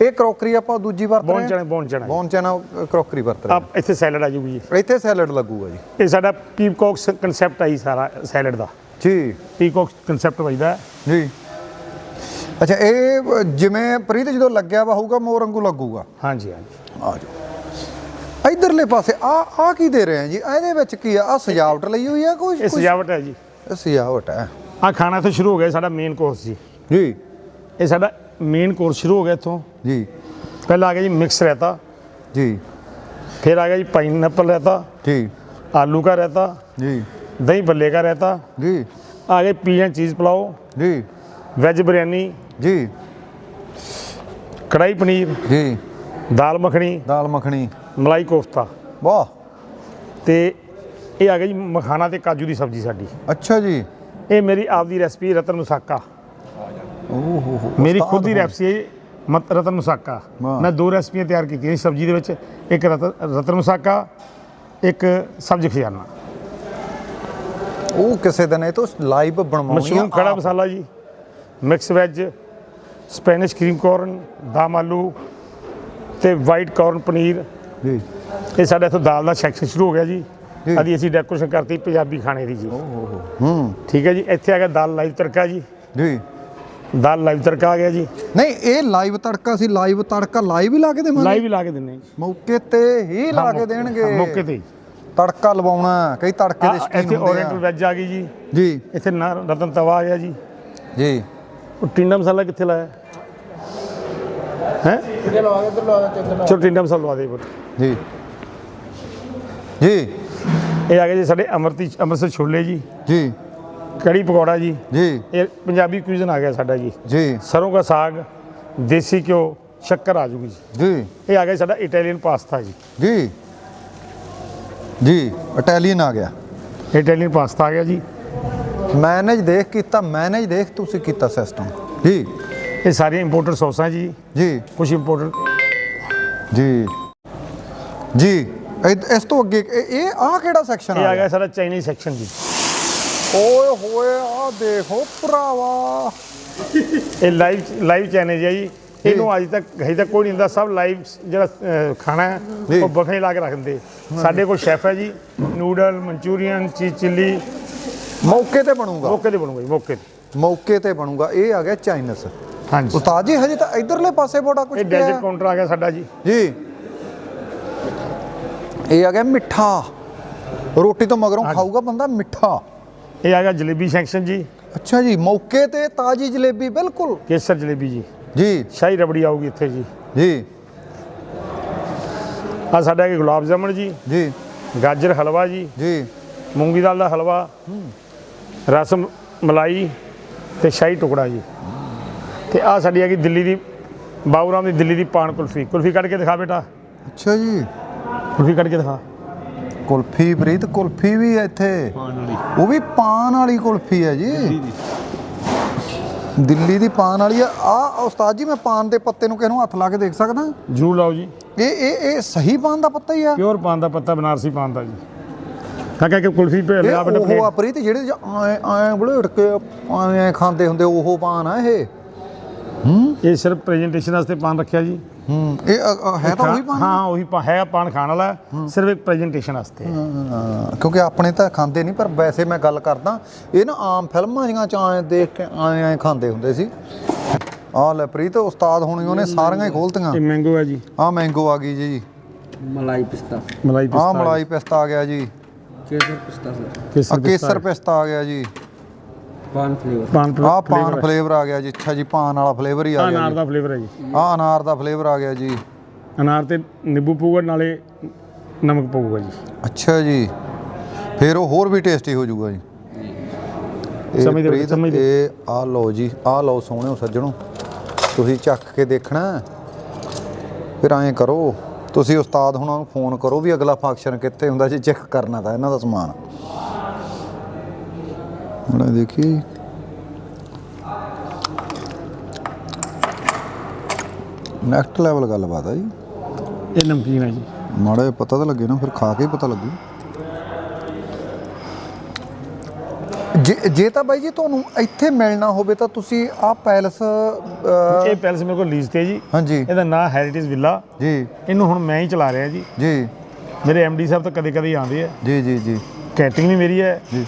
S1: ਇਹ ਕਰੋਕਰੀ ਆਪਾਂ ਦੂਜੀ ਵਰਤ
S2: ਬੌਨ
S1: ਰਹੇ
S2: ਚਣਾ ਬੌਨ ਚਣਾ
S1: ਬੌਨ ਚਨਾ ਕਰੋਕਰੀ ਵਰਤ ਰਹੇ
S2: ਆਪ ਇੱਥੇ ਸੈਲਡ ਆਜੂਗੀ ਜੀ।
S1: ਹਾਂ। ਇੱਥੇ ਸੈਲਡ ਲੱਗੂਗਾ ਜੀ।
S2: ਇਹ ਸਾਡਾ ਪੀਕੌਕ ਕਨਸੈਪਟ ਆਈ ਸਾਰਾ ਸੈਲਡ ਦਾ।
S1: ਜੀ।
S2: ਪੀਕੌਕ ਕਨਸੈਪਟ ਵਜਦਾ। ਹੈ।
S1: ਜੀ। ਅੱਛਾ ਇਹ ਜਿਵੇਂ ਪ੍ਰੀਤ ਜਦੋਂ ਲੱਗਿਆ ਵਾ ਹੋਊਗਾ ਮੋਰ ਵਾਂਗੂ ਲੱਗੂਗਾ?
S2: ਹਾਂਜੀ ਹਾਂਜੀ।
S1: ਆ ਜਾਓ। ਇਧਰਲੇ ਪਾਸੇ ਆ ਆ ਕੀ ਦੇ ਰਹੇ ਆ ਜੀ ਇਹਦੇ ਵਿੱਚ ਕੀ ਆ ਆ ਸਜਾਵਟ ਲਈ ਹੋਈ ਆ ਕੋਈ
S2: ਇਹ
S1: ਕੋਈ-
S2: ਸਜਾਵਟ ਹੈ ਜੀ
S1: ਇਹ ਸਜਾਵਟ ਹੈ
S2: ਆ ਖਾਣਾ ਇੱਥੋਂ ਸ਼ੁਰੂ ਹੋ ਗਿਆ ਸਾਡਾ ਮੇਨ ਕੋਰਸ ਜੀ
S1: ਜੀ
S2: ਇਹ ਸਾਡਾ ਮੇਨ ਕੋਰਸ ਸ਼ੁਰੂ ਹੋ ਗਿਆ ਇੱਥੋਂ
S1: ਜੀ
S2: ਪਹਿਲਾਂ ਆ ਗਿਆ ਜੀ ਮਿਕਸ ਰਹਿਤਾ
S1: ਜੀ
S2: फिर आ गया जी पाइन रहता
S1: जी
S2: आलू का रहता
S1: जी
S2: दही भल्ले का रहता
S1: जी
S2: आ गए पिज़्ज़ा चीज़ पुलाव
S1: जी
S2: वेज बिरयानी
S1: जी
S2: कढ़ाई पनीर
S1: जी
S2: दाल मखनी
S1: दाल मखनी
S2: ਮਲਾਈ ਕੋਫਤਾ।
S1: ਵਾਹ।
S2: ਤੇ ਇਹ ਆ ਗਿਆ ਜੀ ਮਖਾਣਾ ਤੇ ਕਾਜੂ ਦੀ ਸਬਜ਼ੀ ਸਾਡੀ।
S1: ਅੱਛਾ ਜੀ।
S2: ਇਹ ਮੇਰੀ ਆਪਦੀ ਰੈਸਪੀ ਰਤਨ ਮੁਸਾਕਾ।
S1: ਓਹ
S2: ਮੇਰੀ ਖੁਦ ਦੀ। ਰੈਸਪੀ ਹੈ ਮਤ ਰਤਨ ਮੁਸਾਕਾ। ਮੈਂ ਦੋ ਰੈਸਪੀਆਂ ਤਿਆਰ ਕੀਤੀਆਂ ਇਸ ਸਬਜ਼ੀ ਦੇ ਵਿੱਚ। ਇੱਕ ਰਤਨ ਰਤਨ ਮੁਸਾਕਾ ਇੱਕ ਸਬਜ਼ੀ ਖਜ਼ਾਨਾ।
S1: ਉਹ ਕਿਸੇ ਦਿਨ ਇਹ ਤੋਂ ਲਾਈਵ ਬਣਵਾਉਣੀ
S2: ਮਸ਼ਰੂਮ ਖੜਾ ਮਸਾਲਾ ਜੀ। Mix veg Spanish cream corn dum aloo ਤੇ ਵਾਈਟ ਕੋਰਨ ਪਨੀਰ।
S1: ਜੀ।
S2: ਇਹ ਸਾਡਾ ਇੱਥੋਂ ਦਾਲ ਦਾ ਸੈਕਸ਼ਨ ਸ਼ੁਰੂ ਹੋ ਗਿਆ ਜੀ। ਅਦੀ ਅਸੀਂ ਡੈਕੋਰੇਸ਼ਨ ਕਰਤੀ ਪੰਜਾਬੀ ਖਾਣੇ ਦੀ ਜੀ।
S1: ਹੂੰ
S2: ਠੀਕ ਹੈ ਜੀ ਇੱਥੇ ਆ ਗਿਆ ਦਾਲ ਲਾਈਵ ਤੜਕਾ ਜੀ।
S1: ਜੀ।
S2: ਦਾਲ ਲਾਈਵ ਤੜਕਾ ਆ ਗਿਆ ਜੀ।
S1: ਨਹੀਂ ਇਹ ਲਾਈਵ ਤੜਕਾ ਸੀ ਲਾਈਵ ਤੜਕਾ ਲਾਈਵ ਹੀ ਲਾ ਕੇ ਦੇਵਾਂਗੇ।
S2: ਲਾਈਵ ਹੀ ਲਾ ਕੇ ਦਿੰਨੇ
S1: ਮੌਕੇ ਤੇ ਹੀ ਲਾ ਕੇ ਦੇਣਗੇ।
S2: ਮੌਕੇ ਤੇ।
S1: ਤੜਕਾ ਲਵਾਉਣਾ ਕਈ ਤੜਕੇ ਦੇ ਸ਼ਕੀਨ
S2: ਇੱਥੇ ਓਰੀਐਂਟਲ ਵੈਜ ਆ ਗਈ ਜੀ।
S1: ਜੀ।
S2: ਇੱਥੇ ਰਤਨ ਤਵਾ ਆ ਗਿਆ ਜੀ।
S1: ਜੀ।
S2: ਉਹ ਟਿੰਡਾ ਮਸਾਲਾ ਕਿੱਥੇ ਲਾਇਆ? ਹੈ? ਚਲੋ ਟਿੰਡਾ ਮਸਾਲਾ ਲਵਾ ਦੇ ਬਟ
S1: ਜੀ। ਜੀ।
S2: ਇਹ ਆ ਗਏ ਜੀ ਸਾਡੇ ਅਮਰਤੀ ਅੰਮ੍ਰਿਤਸਰ ਛੋਲੇ ਜੀ।
S1: ਜੀ।
S2: ਕੜੀ ਪਕੌੜਾ ਜੀ।
S1: ਜੀ।
S2: ਇਹ ਪੰਜਾਬੀ ਕੁਇਜ਼ਨ ਆ ਗਿਆ ਸਾਡਾ ਜੀ।
S1: ਜੀ।
S2: ਸਰੋਂ ਦਾ ਸਾਗ ਦੇਸੀ ਘਿਓ ਸ਼ੱਕਰ ਆ ਜੂਗੀ ਜੀ।
S1: ਜੀ।
S2: ਇਹ ਆ ਗਿਆ ਸਾਡਾ ਇਟਾਲੀਅਨ ਪਾਸਤਾ ਜੀ।
S1: ਜੀ। ਜੀ। ਇਟਾਲੀਅਨ ਆ ਗਿਆ।
S2: ਇਟਾਲੀਅਨ ਪਾਸਤਾ ਆ ਗਿਆ ਜੀ।
S1: ਮੈਨੇਜ ਦੇਖ ਕੀਤਾ ਮੈਨੇਜ ਦੇਖ ਤੁਸੀਂ ਕੀਤਾ ਸਿਸਟਮ ਜੀ।
S2: ਇਹ ਸਾਰੀਆਂ ਇੰਪੋਰਟਡ ਸੌਸਾਂ ਜੀ।
S1: ਜੀ।
S2: ਕੁਝ ਇੰਪੋਰਟਡ
S1: ਜੀ। ਜੀ। ਇਹ- ਇਸ ਤੋਂ ਅੱਗੇ ਇਹ- ਇਹ ਆ ਕਿਹੜਾ ਸੈਕਸ਼ਨ
S2: ਇਹ
S1: ਆ
S2: ਆ
S1: ਗਿਆ?
S2: ਗਿਆ ਸਾਡਾ ਚਾਈਨੀਜ਼ ਸੈਕਸ਼ਨ ਜੀ।
S1: ਓਏ ਹੋਏ ਆ ਦੇਖੋ ਭਰਾਵਾ।
S2: ਇਹ ਲਾਈਵ ਲਾਈਵ ਚੈਨਲ ਹੈ ਜੀ ਇਹਨੂੰ ਅੱਜ ਤੱਕ ਹਜੇ ਤੱਕ ਕੋਈ ਨਹੀਂ ਹੁੰਦਾ। ਸਭ ਲਾਈਵ ਜਿਹੜਾ ਅਹ, ਖਾਣਾ ਹੈ
S1: ਜੀ।
S2: ਉਹ ਬਫੇ ਲਾ ਕੇ ਰੱਖ ਦਿੰਦੇ ਸਾਡੇ ਕੋਲ ਸ਼ੈਫ ਹੈ ਜੀ। ਨੂਡਲ ਮਨਚੂਰੀਅਨ ਚੀਜ਼ ਚਿੱਲੀ
S1: ਮੌਕੇ ਤੇ ਬਣੂਗਾ।
S2: ਮੌਕੇ ਤੇ ਬਣੂਗਾ ਜੀ ਮੌਕੇ ਤੇ।
S1: ਮੌਕੇ ਤੇ ਬਣੂਗਾ। ਇਹ ਆ ਗਿਆ ਚਾਈਨਸ
S2: ਹਾਂਜੀ।
S1: ਉਸਤਾਦ ਜੀ ਹਜੇ ਤਾਂ ਇਧਰਲੇ ਪਾਸੇ ਬੜਾ ਕੁਝ
S2: ਇਹ ਡੈਜ਼ਰਟ ਕਾਊਂਟਰ ਆ ਗਿਆ ਸਾਡਾ ਜੀ।
S1: ਜੀ। ਇਹ ਆ ਗਿਆ ਮਿੱਠਾ। ਰੋਟੀ ਤੋਂ ਮਗਰੋਂ ਖਾਊਗਾ ਬੰਦਾ ਮਿੱਠਾ।
S2: ਇਹ ਆ ਗਿਆ ਜਲੇਬੀ ਸੈਕਸ਼ਨ ਜੀ।
S1: ਅੱਛਾ ਜੀ ਮੌਕੇ ਤੇ ਤਾਜੀ ਜਲੇਬੀ ਬਿਲਕੁਲ।
S2: ਕੇਸਰ ਜਲੇਬੀ ਜੀ।
S1: ਜੀ।
S2: ਸ਼ਾਹੀ ਰਬੜੀ ਆਊਗੀ ਇੱਥੇ ਜੀ।
S1: ਜੀ।
S2: ਆ ਸਾਡਾ ਹੈਗੇ ਗੁਲਾਬ ਜਾਮਣ ਜੀ।
S1: ਜੀ।
S2: ਗਾਜਰ ਹਲਵਾ ਜੀ।
S1: ਜੀ।
S2: ਮੂੰਗੀ ਦਾਲ ਦਾ ਹਲਵਾ। ਰਸ ਮ- ਮਲਾਈ ਤੇ ਸ਼ਾਹੀ ਟੁਕੜਾ ਜੀ। ਤੇ ਆ ਸਾਡੀ ਹੈਗੀ ਦਿੱਲੀ ਦੀ ਬਾਬੂਰਾਮ ਦੀ ਦਿੱਲੀ ਦੀ ਪਾਨ ਕੁਲਫੀ। ਕੁਲਫੀ ਕੱਢ ਕੇ ਦਿਖਾ ਬੇਟਾ।
S1: ਅੱਛਾ ਜੀ।
S2: ਕੁਲਫੀ ਕੱਢ ਕੇ ਦਿਖਾ।
S1: ਕੁਲਫੀ ਪ੍ਰੀਤ ਕੁਲਫੀ ਵੀ ਹੈ ਇੱਥੇ।
S3: ਪਾਣ ਵਾਲੀ।
S1: ਉਹ ਵੀ ਪਾਨ ਵਾਲੀ ਕੁਲਫੀ ਹੈ ਜੀ। ਦਿੱਲੀ ਦੀ। ਪਾਨ ਵਾਲੀ ਆ ਆ ਉਸਤਾਦ ਜੀ ਮੈਂ ਪਾਨ ਦੇ ਪੱਤੇ ਨੂੰ ਕਿਸ ਨੂੰ ਹੱਥ ਲਾ ਕੇ ਦੇਖ ਸਕਦਾ?
S2: ਜਰੂਰ ਲਾਓ ਜੀ।
S1: ਇਹ ਇਹ ਇਹ ਸਹੀ ਪਾਨ ਦਾ ਪੱਤਾ ਹੀ ਆ।
S2: ਪਿਓਰ ਪਾਨ ਦਾ ਪੱਤਾ ਬਨਾਰਸੀ ਪਾਨ ਦਾ ਜੀ। ਕਾ ਕਿ ਕੁਲਫੀ ਭੇਜ ਲਿਆ ਆਪਣੇ
S1: ਉਹ ਆ
S2: ਪਲੇਟ
S1: ਪ੍ਰੀਤ ਜਿਹੜੇ ਐ ਐ ਬਲੇਟ ਕੇ ਐ ਖਾਂਦੇ ਹੁੰਦੇ ਉਹ ਪਾਨ ਆ ਇਹ।
S2: ਇਹ ਸਿਰਫ ਪ੍ਰੈਜੈਂਟੇਸ਼ਨ ਵਾਸਤੇ ਪਾਨ ਰੱਖਿਆ ਜੀ।
S1: ਇਹ ਹੈ ਤਾਂ ਉਹੀ ਪਾਨ?
S2: ਹਾਂ ਉਹੀ ਪਾ ਹੈ ਪਾਨ ਖਾਣ ਵਾਲਾ ਸਿਰਫ ਇੱਕ ਪ੍ਰੈਜੈਂਟੇਸ਼ਨ ਵਾਸਤੇ।
S1: ਕਿਉਂਕਿ ਆਪਣੇ ਤਾਂ ਖਾਂਦੇ ਨਹੀਂ ਪਰ ਵੈਸੇ ਮੈਂ ਗੱਲ ਕਰਦਾ ਇਹ ਨਾ ਆਮ ਫਿਲਮਾਂ ਜੀਆਂ ਚ ਆਏ ਦੇਖ ਕੇ ਆਏ ਆਏ ਖਾਂਦੇ ਹੁੰਦੇ ਸੀ। ਆ ਲੈ ਪ੍ਰੀਤ ਉਸਤਾਦ ਹੋਣੀ ਉਹਨੇ ਸਾਰੀਆਂ ਹੀ ਖੋਲਤੀਆਂ।
S2: ਇਹ ਮੈਂਗੋ ਹੈ ਜੀ।
S1: ਆ ਮੈਂਗੋ ਆ ਗਈ ਜੀ।
S4: ਮਲਾਈ ਪਿਸਤਾ।
S2: ਮਲਾਈ ਪਿਸਤਾ ਆ
S1: ਮਲਾਈ ਪਿਸਤਾ ਆ ਗਿਆ ਜੀ।
S4: ਕੇਸਰ
S1: ਪਿਸਤਾ
S2: ਕੇਸਰ
S1: ਪਿਸਤਾ ਆ ਗਿਆ ਜੀ।
S2: ਪਾਨ
S1: ਫਲੇਵਰ ਆ ਪਾਨ ਫਲੇਵਰ ਆ ਗਿਆ ਜੀ ਅੱਛਾ ਜੀ ਪਾਨ ਵਾਲਾ ਫਲੇਵਰ ਹੀ ਆ ਗਿਆ
S2: ਅਨਾਰ ਦਾ ਫਲੇਵਰ ਹੈ ਜੀ।
S1: ਆ ਅਨਾਰ ਦਾ ਫਲੇਵਰ ਆ ਗਿਆ ਜੀ।
S2: ਅਨਾਰ ਤੇ ਨਿੰਬੂ ਪਊਗਾ ਨਾਲੇ ਨਮਕ ਪਊਗਾ ਜੀ।
S1: ਅੱਛਾ ਜੀ। ਫਿਰ ਉਹ ਹੋਰ ਵੀ ਟੇਸਟੀ ਹੋ ਜਾਊਗਾ ਜੀ। ਇਹ ਸਮਝ ਆ ਲਓ ਜੀ ਆ ਲਓ ਸੋਹਣਿਓ ਸੱਜਣੋ। ਤੁਸੀਂ ਚੱਖ ਕੇ ਦੇਖਣਾ। ਫਿਰ ਐਂ ਕਰੋ ਤੁਸੀਂ ਉਸਤਾਦ ਹੁਣਾਂ ਨੂੰ ਫੋਨ ਕਰੋ ਵੀ ਅਗਲਾ ਫੰਕਸ਼ਨ ਕਿੱਥੇ ਹੁੰਦਾ ਜੀ ਚੈੱਕ ਕਰਨਾ ਤਾਂ ਇਹਨਾਂ ਦਾ ਸਮਾਨ। ਹੁਣ ਇਹ ਦੇਖੀਏ ਜੀ। ਨੈਕਸਟ ਲੈਵਲ ਗੱਲਬਾਤ ਆ ਜੀ।
S2: ਇਹ ਨਮਕੀਨ ਹੈ ਜੀ।
S1: ਮਾੜਾ ਪਤਾ ਤਾਂ ਲੱਗੇ ਨਾ ਫਿਰ ਖਾ ਕੇ ਪਤਾ ਲੱਗੂ। ਜੇ ਜੇ ਤਾਂ ਬਾਈ ਜੀ ਤੁਹਾਨੂੰ ਇੱਥੇ ਮਿਲਣਾ ਹੋਵੇ ਤਾਂ ਤੁਸੀਂ ਆ ਪੈਲਸ
S2: ਇਹ ਪੈਲਸ ਮੇਰੇ ਕੋਲ ਲੀਜ਼ ਤੇ ਜੀ।
S1: ਹਾਂਜੀ।
S2: ਇਹਦਾ ਨਾਮ ਹੈਰੀਟੇਜ ਵਿਲਾ
S1: ਜੀ।
S2: ਇਹਨੂੰ ਹੁਣ ਮੈਂ ਹੀ ਚਲਾ ਰਿਹਾ ਜੀ।
S1: ਜੀ।
S2: ਮੇਰੇ ਐਮਡੀ ਸਾਹਿਬ ਤਾਂ ਕਦੇ ਕਦੇ ਆਉਂਦੇ ਆ।
S1: ਜੀ ਜੀ ਜੀ।
S2: ਕੈਟਰਿੰਗ ਵੀ ਮੇਰੀ ਹੈ।
S1: ਜੀ।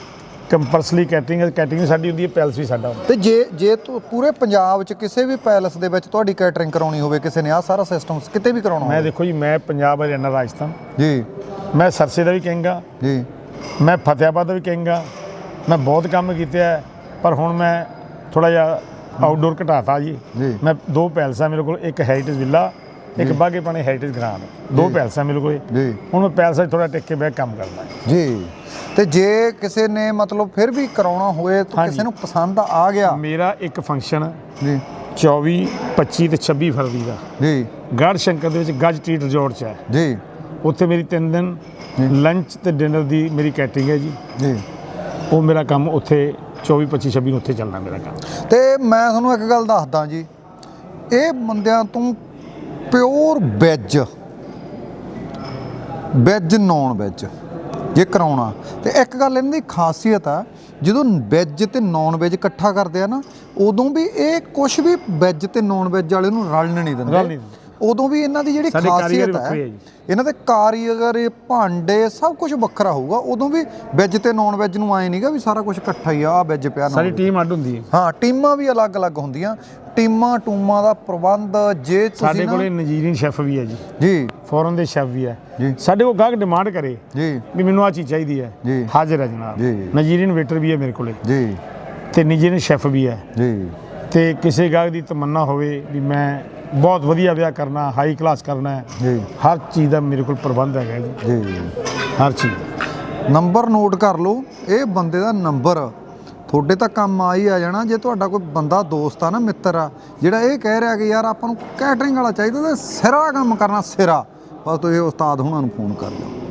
S2: ਕੰਪਲਸਰੀ ਕੈਟਰਿੰਗ ਹੈ ਕੈਟਰਿੰਗ ਸਾਡੀ ਹੁੰਦੀ ਹੈ ਪੈਲਸ ਵੀ ਸਾਡਾ ਹੁੰਦਾ।
S1: ਤੇ ਜੇ ਜੇ ਤੂੰ ਪੂਰੇ ਪੰਜਾਬ 'ਚ ਕਿਸੇ ਵੀ ਪੈਲਸ ਦੇ ਵਿੱਚ ਤੁਹਾਡੀ ਕੈਟਰਿੰਗ ਕਰਾਉਣੀ ਹੋਵੇ ਕਿਸੇ ਨੇ ਆ ਸਾਰਾ ਸਿਸਟਮ ਕਿਤੇ ਵੀ ਕਰਾਉਣਾ
S2: ਮੈਂ
S1: ਹੋਵੇ।
S2: ਦੇਖੋ ਜੀ ਮੈਂ ਪੰਜਾਬ ਹਰਿਆਣਾ ਰਾਜਸਥਾਨ।
S1: ਜੀ।
S2: ਮੈਂ ਸਰਸੇ ਦਾ ਵੀ ਕਹਾਂਗਾ।
S1: ਜੀ।
S2: ਮੈਂ ਫਤਿਆਬਾਦ ਦਾ ਵੀ ਕਹਾਂਗਾ। ਮੈਂ ਬਹੁਤ ਕੰਮ ਕੀਤੇ ਹੈ ਪਰ ਹੁਣ ਮੈਂ ਥੋੜਾ ਜਿਹਾ ਆਊਟਡੋਰ ਘਟਾਤਾ ਜੀ।
S1: ਜੀ।
S2: ਮੈਂ ਦੋ ਪੈਲਸਾਂ ਮੇਰੇ ਕੋਲ ਇੱਕ ਹੈਰੀਟੇਜ ਵਿਲਾ ਇੱਕ ਬਾਗੇ ਪਾਣੇ ਹੈਰੀਟੇਜ ਗ੍ਰਾਮ ਦੋ ਪੈਲਸਾਂ ਮੇਰੇ ਕੋਲ
S1: ਜੀ।
S2: ਹੁਣ ਮੈਂ ਪੈਲਸਾਂ 'ਚ ਥੋੜਾ ਟਿਕ ਕੇ ਬਹਿ ਕੇ ਕੰਮ ਕਰਦਾ
S1: ਜੀ। ਤੇ ਜੇ ਕਿਸੇ ਨੇ ਮਤਲਬ ਫਿਰ ਵੀ ਕਰਾਉਣਾ ਹੋਵੇ ਤਾਂ
S2: ਹਾਂਜੀ।
S1: ਕਿਸੇ ਨੂੰ ਪਸੰਦ ਆ ਗਿਆ।
S2: ਮੇਰਾ ਇੱਕ ਫੰਕਸ਼ਨ
S1: ਜੀ।
S2: 24 25 ਤੇ 26 ਫਰਵਰੀ ਦਾ।
S1: ਜੀ।
S2: ਗੜ ਸ਼ੰਕਰ ਦੇ ਵਿੱਚ ਗੱਜ ਟ੍ਰੀਟ ਰਿਜ਼ੋਰਟ 'ਚ ਹੈ।
S1: ਜੀ।
S2: ਉੱਥੇ ਮੇਰੀ ਤਿੰਨ ਦਿਨ ਲੰਚ ਤੇ ਡਿਨਰ ਦੀ ਮੇਰੀ ਕੈਟਰਿੰਗ ਹੈ ਜੀ।
S1: ਜੀ।
S2: ਉਹ ਮੇਰਾ ਕੰਮ ਉੱਥੇ 24 25 26 ਨੂੰ ਉੱਥੇ ਚੱਲਣਾ ਮੇਰਾ ਕੰਮ।
S1: ਤੇ ਮੈਂ ਤੁਹਾਨੂੰ ਇੱਕ ਗੱਲ ਦੱਸਦਾ ਜੀ। ਇਹ ਬੰਦਿਆਂ ਤੋਂ pure veg. Veg non veg ਜੇ ਕਰਾਉਣਾ, ਤੇ ਇੱਕ ਗੱਲ ਇਹਨਾਂ ਦੀ ਖਾਸੀਅਤ ਆ, ਜਦੋਂ ਵੈਜ ਤੇ ਨੌਨ ਵੈਜ ਇਕੱਠਾ ਕਰਦੇ ਆ ਨਾ, ਉਦੋਂ ਵੀ ਇਹ ਕੁਝ ਵੀ ਵੈਜ ਤੇ ਨੌਨ ਵੈਜ ਵਾਲੇ ਨੂੰ ਰਲਣ ਨਹੀਂ
S2: ਰਲਣ
S1: ਦਿੰਦੇ। ਉਦੋਂ ਵੀ ਇਹਨਾਂ ਦੀ ਜਿਹੜੀ
S2: ਸਾਡੇ ਕਾਰੀਗਰ
S1: ਖਾਸੀਅਤ
S2: ਵੱਖਰੇ
S1: ਹੈ
S2: ਜੀ।
S1: ਇਹਨਾਂ ਦੇ ਕਾਰੀਗਰ ਇਹ ਭਾਂਡੇ ਸਭ ਕੁਝ ਵੱਖਰਾ ਹੋਊਗਾ। ਉਦੋਂ ਵੀ ਵੈਜ ਤੇ ਨੌਨ ਵੈਜ ਨੂੰ ਆਏ ਨਹੀਂਗਾ ਵੀ ਸਾਰਾ ਕੁਝ ਇਕੱਠਾ ਹੀ ਆ ਵੈਜ ਪਿਆ
S2: ਸਾਡੀ
S1: non-veg
S2: ਟੀਮ ਅੱਡ ਹੁੰਦੀ ਹੈ।
S1: ਹਾਂ ਟੀਮਾਂ ਵੀ ਅਲੱਗ-ਅਲੱਗ ਹੁੰਦੀਆਂ। ਟੀਮਾਂ ਟੂਮਾਂ ਦਾ ਪ੍ਰਬੰਧ ਜੇ ਤੁਸੀਂ
S2: ਸਾਡੇ
S1: ਨਾ-
S2: ਕੋਲੇ ਨਜੀਰੀਅਨ ਸ਼ੈਫ ਵੀ ਹੈ ਜੀ।
S1: ਜੀ।
S2: ਫੋਰਨ ਦੇ ਸ਼ੈਫ ਵੀ ਹੈ।
S1: ਜੀ।
S2: ਸਾਡੇ ਕੋਲ ਗਾਹਕ ਡਿਮਾਂਡ ਕਰੇ
S1: ਜੀ।
S2: ਵੀ ਮੈਨੂੰ ਆ ਚੀਜ਼ ਚਾਹੀਦੀ ਹੈ।
S1: ਜੀ।
S2: ਹਾਜ਼ਰ ਹੈ ਜਨਾਬ।
S1: ਜੀ।
S2: ਨਜੀਰੀਅਨ ਵੇਟਰ ਵੀ ਹੈ ਮੇਰੇ ਕੋਲੇ।
S1: ਜੀ।
S2: ਤੇ ਨਜੀਰੀਅਨ ਸ਼ੈਫ ਵੀ ਹੈ।
S1: ਜੀ।
S2: ਤੇ ਕਿਸੇ ਗਾਹਕ ਦੀ ਤਮੰਨਾ ਹੋਵੇ ਵੀ ਮੈਂ ਬਹੁਤ ਵਧੀਆ ਵਿਆਹ ਕਰਨਾ ਹਾਈ ਕਲਾਸ ਕਰਨਾ ਹੈ।
S1: ਜੀ।
S2: ਹਰ ਚੀਜ਼ ਦਾ ਮੇਰੇ ਕੋਲ ਪ੍ਰਬੰਧ ਹੈਗਾ ਜੀ।
S1: ਜੀ।
S2: ਹਰ ਚੀਜ਼।
S1: ਨੰਬਰ ਨੋਟ ਕਰ ਲਓ। ਇਹ ਬੰਦੇ ਦਾ ਨੰਬਰ। ਤੁਹਾਡੇ ਤਾਂ ਕੰਮ ਆ ਹੀ ਆ ਜਾਣਾ। ਜੇ ਤੁਹਾਡਾ ਕੋਈ ਬੰਦਾ ਦੋਸਤ ਆ ਨਾ ਮਿੱਤਰ ਆ ਜਿਹੜਾ ਇਹ ਕਹਿ ਰਿਹਾ ਕਿ ਯਾਰ ਆਪਾਂ ਨੂੰ ਕੈਟਰਿੰਗ ਵਾਲਾ ਚਾਹੀਦਾ ਤੇ ਸਿਰਾ ਕੰਮ ਕਰਨਾ ਸਿਰਾ। ਬਸ ਤੁਸੀਂ ਉਸਤਾਦ ਹੁਣਾਂ ਨੂੰ ਫੋਨ ਕਰ ਲਓ।